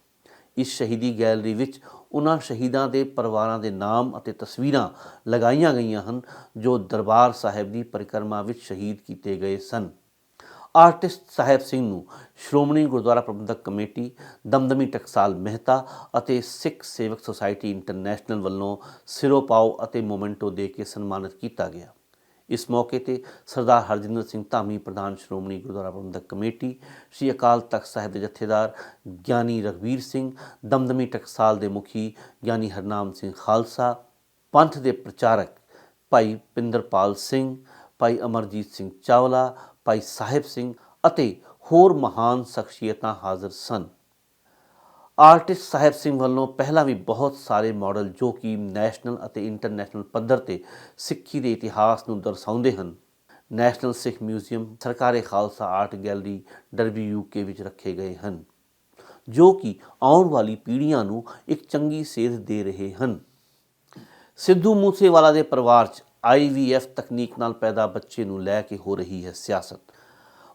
ਇਸ ਸ਼ਹੀਦੀ ਗੈਲਰੀ ਵਿੱਚ ਉਹਨਾਂ ਸ਼ਹੀਦਾਂ ਦੇ ਪਰਿਵਾਰਾਂ ਦੇ ਨਾਮ ਅਤੇ ਤਸਵੀਰਾਂ ਲਗਾਈਆਂ ਗਈਆਂ ਹਨ, ਜੋ ਦਰਬਾਰ ਸਾਹਿਬ ਦੀ ਪਰਿਕਰਮਾ ਵਿੱਚ ਸ਼ਹੀਦ ਕੀਤੇ ਗਏ ਸਨ। ਆਰਟਿਸਟ ਸਾਹਿਬ ਸਿੰਘ ਨੂੰ ਸ਼੍ਰੋਮਣੀ ਗੁਰਦੁਆਰਾ ਪ੍ਰਬੰਧਕ ਕਮੇਟੀ, ਦਮਦਮੀ ਟਕਸਾਲ ਮਹਿਤਾ ਅਤੇ ਸਿੱਖ ਸੇਵਕ ਸੁਸਾਇਟੀ ਇੰਟਰਨੈਸ਼ਨਲ ਵੱਲੋਂ ਸਿਰੋਪਾਓ ਅਤੇ ਮੋਮੈਂਟੋ ਦੇ ਕੇ ਸਨਮਾਨਿਤ ਕੀਤਾ ਗਿਆ। ਇਸ ਮੌਕੇ ਤੇ ਸਰਦਾਰ ਹਰਜਿੰਦਰ ਸਿੰਘ ਧਾਮੀ, ਪ੍ਰਧਾਨ ਸ਼੍ਰੋਮਣੀ ਗੁਰਦੁਆਰਾ ਪ੍ਰਬੰਧਕ ਕਮੇਟੀ, ਸ੍ਰੀ ਅਕਾਲ ਤਖਤ ਸਾਹਿਬ ਦੇ ਜਥੇਦਾਰ ਗਿਆਨੀ ਰਘਵੀਰ ਸਿੰਘ, ਦਮਦਮੀ ਟਕਸਾਲ ਦੇ ਮੁਖੀ ਗਿਆਨੀ ਹਰਨਾਮ ਸਿੰਘ ਖਾਲਸਾ, ਪੰਥ ਦੇ ਪ੍ਰਚਾਰਕ ਭਾਈ ਪਿੰਦਰਪਾਲ ਸਿੰਘ, ਭਾਈ ਅਮਰਜੀਤ ਸਿੰਘ ਚਾਵਲਾ, ਭਾਈ ਸਾਹਿਬ ਸਿੰਘ ਅਤੇ ਹੋਰ ਮਹਾਨ ਸ਼ਖਸੀਅਤਾਂ ਹਾਜ਼ਰ ਸਨ। ਆਰਟਿਸਟ ਸਾਹਿਬ ਸਿੰਘ ਵੱਲੋਂ ਪਹਿਲਾਂ ਵੀ ਬਹੁਤ ਸਾਰੇ ਮਾਡਲ ਜੋ ਕਿ ਨੈਸ਼ਨਲ ਅਤੇ ਇੰਟਰਨੈਸ਼ਨਲ ਪੱਧਰ ਤੇ ਸਿੱਖੀ ਦੇ ਇਤਿਹਾਸ ਨੂੰ ਦਰਸਾਉਂਦੇ ਹਨ। ਨੈਸ਼ਨਲ ਸਿੱਖ ਮਿਊਜ਼ੀਅਮ, ਸਰਕਾਰੀ Khalsa art gallery Derby UK ਵਿੱਚ ਰੱਖੇ ਗਏ ਹਨ, ਜੋ ਕਿ ਆਉਣ ਵਾਲੀ ਪੀੜ੍ਹੀਆਂ ਨੂੰ ਇੱਕ ਚੰਗੀ ਸੇਧ ਦੇ ਰਹੇ ਹਨ। ਸਿੱਧੂ ਮੂਸੇਵਾਲਾ ਦੇ ਪਰਿਵਾਰ 'ਚ ਆਈਵੀਐਫ ਤਕਨੀਕ ਨਾਲ ਪੈਦਾ ਬੱਚੇ ਨੂੰ ਲੈ ਕੇ ਹੋ ਰਹੀ ਹੈ ਸਿਆਸਤ।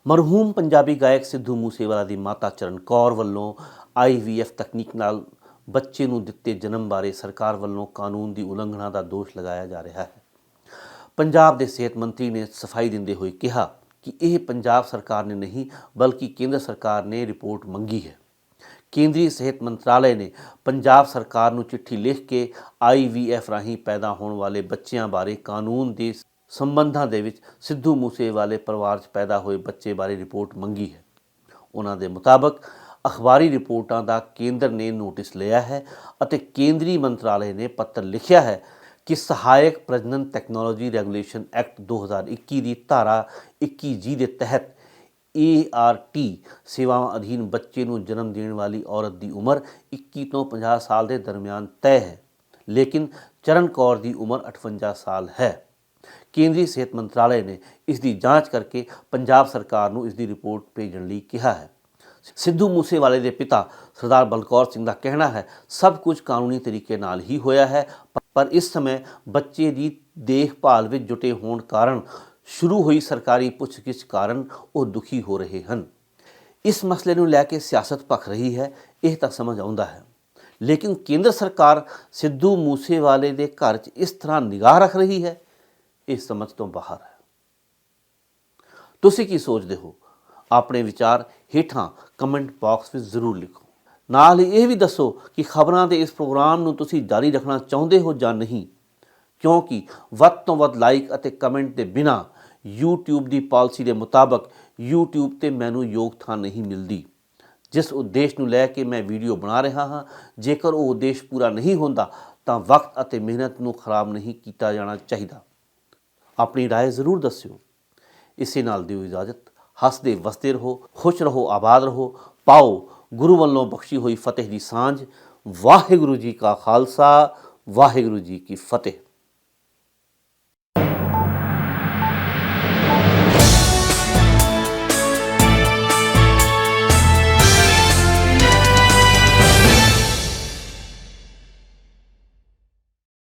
ਮਰਹੂਮ ਪੰਜਾਬੀ ਗਾਇਕ ਸਿੱਧੂ ਮੂਸੇਵਾਲਾ ਦੀ ਮਾਤਾ ਚਰਨ ਕੌਰ ਵੱਲੋਂ ਆਈਵੀਐਫ ਤਕਨੀਕ ਨਾਲ ਬੱਚੇ ਨੂੰ ਦਿੱਤੇ ਜਨਮ ਬਾਰੇ ਸਰਕਾਰ ਵੱਲੋਂ ਕਾਨੂੰਨ ਦੀ ਉਲੰਘਣਾ ਦਾ ਦੋਸ਼ ਲਗਾਇਆ ਜਾ ਰਿਹਾ ਹੈ। ਪੰਜਾਬ ਦੇ ਸਿਹਤ ਮੰਤਰੀ ਨੇ ਸਫ਼ਾਈ ਦਿੰਦੇ ਹੋਏ ਕਿਹਾ ਕਿ ਇਹ ਪੰਜਾਬ ਸਰਕਾਰ ਨੇ ਨਹੀਂ, ਬਲਕਿ ਕੇਂਦਰ ਸਰਕਾਰ ਨੇ ਰਿਪੋਰਟ ਮੰਗੀ ਹੈ। ਕੇਂਦਰੀ ਸਿਹਤ ਮੰਤਰਾਲੇ ਨੇ ਪੰਜਾਬ ਸਰਕਾਰ ਨੂੰ ਚਿੱਠੀ ਲਿਖ ਕੇ ਆਈਵੀਐਫ ਰਾਹੀਂ ਪੈਦਾ ਹੋਣ ਵਾਲੇ ਬੱਚਿਆਂ ਬਾਰੇ ਕਾਨੂੰਨ ਦੇ ਸੰਬੰਧਾਂ ਦੇ ਵਿੱਚ ਸਿੱਧੂ ਮੂਸੇਵਾਲੇ ਪਰਿਵਾਰ 'ਚ ਪੈਦਾ ਹੋਏ ਬੱਚੇ ਬਾਰੇ ਰਿਪੋਰਟ ਮੰਗੀ ਹੈ। ਉਹਨਾਂ ਦੇ ਮੁਤਾਬਕ ਅਖਬਾਰੀ ਰਿਪੋਰਟਾਂ ਦਾ ਕੇਂਦਰ ਨੇ ਨੋਟਿਸ ਲਿਆ ਹੈ ਅਤੇ ਕੇਂਦਰੀ ਮੰਤਰਾਲੇ ਨੇ ਪੱਤਰ ਲਿਖਿਆ ਹੈ ਕਿ ਸਹਾਇਕ ਪ੍ਰਜਨਨ ਟੈਕਨੋਲੋਜੀ ਰੈਗੂਲੇਸ਼ਨ ਐਕਟ 2021 ਦੀ ਧਾਰਾ 21 ਜੀ ਦੇ ਤਹਿਤ ART ਸੇਵਾਵਾਂ ਅਧੀਨ ਬੱਚੇ ਨੂੰ ਜਨਮ ਦੇਣ ਵਾਲੀ ਔਰਤ ਦੀ ਉਮਰ 21 ਤੋਂ 50 ਸਾਲ ਦੇ ਦਰਮਿਆਨ ਤੈਅ ਹੈ, ਲੇਕਿਨ ਚਰਨ ਕੌਰ ਦੀ ਉਮਰ 58 ਸਾਲ ਹੈ। ਕੇਂਦਰੀ ਸਿਹਤ ਮੰਤਰਾਲੇ ਨੇ ਇਸ ਦੀ ਜਾਂਚ ਕਰਕੇ ਪੰਜਾਬ ਸਰਕਾਰ ਨੂੰ ਇਸ ਦੀ ਰਿਪੋਰਟ ਭੇਜਣ ਲਈ ਕਿਹਾ ਹੈ। ਸਿੱਧੂ ਮੂਸੇਵਾਲੇ ਦੇ ਪਿਤਾ ਸਰਦਾਰ ਬਲਕੌਰ ਸਿੰਘ ਦਾ ਕਹਿਣਾ ਹੈ, ਸਭ ਕੁਝ ਕਾਨੂੰਨੀ ਤਰੀਕੇ ਨਾਲ ਹੀ ਹੋਇਆ ਹੈ, ਪਰ ਇਸ ਸਮੇਂ ਬੱਚੇ ਦੀ ਦੇਖਭਾਲ ਵਿੱਚ ਜੁਟੇ ਹੋਣ ਕਾਰਨ ਸ਼ੁਰੂ ਹੋਈ ਸਰਕਾਰੀ ਪੁੱਛਗਿੱਛ ਕਾਰਨ ਉਹ ਦੁਖੀ ਹੋ ਰਹੇ ਹਨ। ਇਸ ਮਸਲੇ ਨੂੰ ਲੈ ਕੇ ਸਿਆਸਤ ਭਖ ਰਹੀ ਹੈ, ਇਹ ਤਾਂ ਸਮਝ ਆਉਂਦਾ ਹੈ। ਲੇਕਿਨ ਕੇਂਦਰ ਸਰਕਾਰ ਸਿੱਧੂ ਮੂਸੇਵਾਲੇ ਦੇ ਘਰ 'ਚ ਇਸ ਤਰ੍ਹਾਂ ਨਿਗਾਹ ਰੱਖ ਰਹੀ ਹੈ ਇਹ ਸਮਝ ਤੋਂ ਬਾਹਰ ਹੈ। ਤੁਸੀਂ ਕੀ ਸੋਚਦੇ ਹੋ? ਆਪਣੇ ਵਿਚਾਰ ਹੇਠਾਂ ਕਮੈਂਟ ਬਾਕਸ ਵਿੱਚ ਜ਼ਰੂਰ ਲਿਖੋ। ਨਾਲ ਹੀ ਇਹ ਵੀ ਦੱਸੋ ਕਿ ਖਬਰਾਂ ਦੇ ਇਸ ਪ੍ਰੋਗਰਾਮ ਨੂੰ ਤੁਸੀਂ ਜਾਰੀ ਰੱਖਣਾ ਚਾਹੁੰਦੇ ਹੋ ਜਾਂ ਨਹੀਂ। ਕਿਉਂਕਿ ਵੱਧ ਤੋਂ ਵੱਧ ਲਾਈਕ ਅਤੇ ਕਮੈਂਟ ਦੇ ਬਿਨਾ YouTube ਦੀ ਪਾਲਿਸੀ ਦੇ ਮੁਤਾਬਕ YouTube ਤੇ ਮੈਨੂੰ ਯੋਗਤਾ ਨਹੀਂ ਮਿਲਦੀ। ਜਿਸ ਉਦੇਸ਼ ਨੂੰ ਲੈ ਕੇ ਮੈਂ ਵੀਡੀਓ ਬਣਾ ਰਿਹਾ ਹਾਂ, ਜੇਕਰ ਉਹ ਉਦੇਸ਼ ਪੂਰਾ ਨਹੀਂ ਹੁੰਦਾ, ਤਾਂ ਵਕਤ ਅਤੇ ਮਿਹਨਤ ਨੂੰ ਖਰਾਬ ਨਹੀਂ ਕੀਤਾ ਜਾਣਾ ਚਾਹੀਦਾ। ਆਪਣੀ رائے ਜ਼ਰੂਰ ਦੱਸਿਓ ਇਸੇ ਨਾਲ ਦਿਓ ਇਜਾਜ਼ਤ ਹੱਸਦੇ ਵਸਦੇ ਰਹੋ ਖੁਸ਼ ਰਹੋ ਆਬਾਦ ਰਹੋ ਪਾਓ ਗੁਰੂ ਵੱਲੋਂ ਬਖਸ਼ੀ ਹੋਈ ਫਤਿਹ ਦੀ ਸਾਂਝ ਵਾਹਿਗੁਰੂ ਜੀ ਕਾ ਖਾਲਸਾ ਵਾਹਿਗੁਰੂ ਜੀ ਕੀ ਫਤਿਹ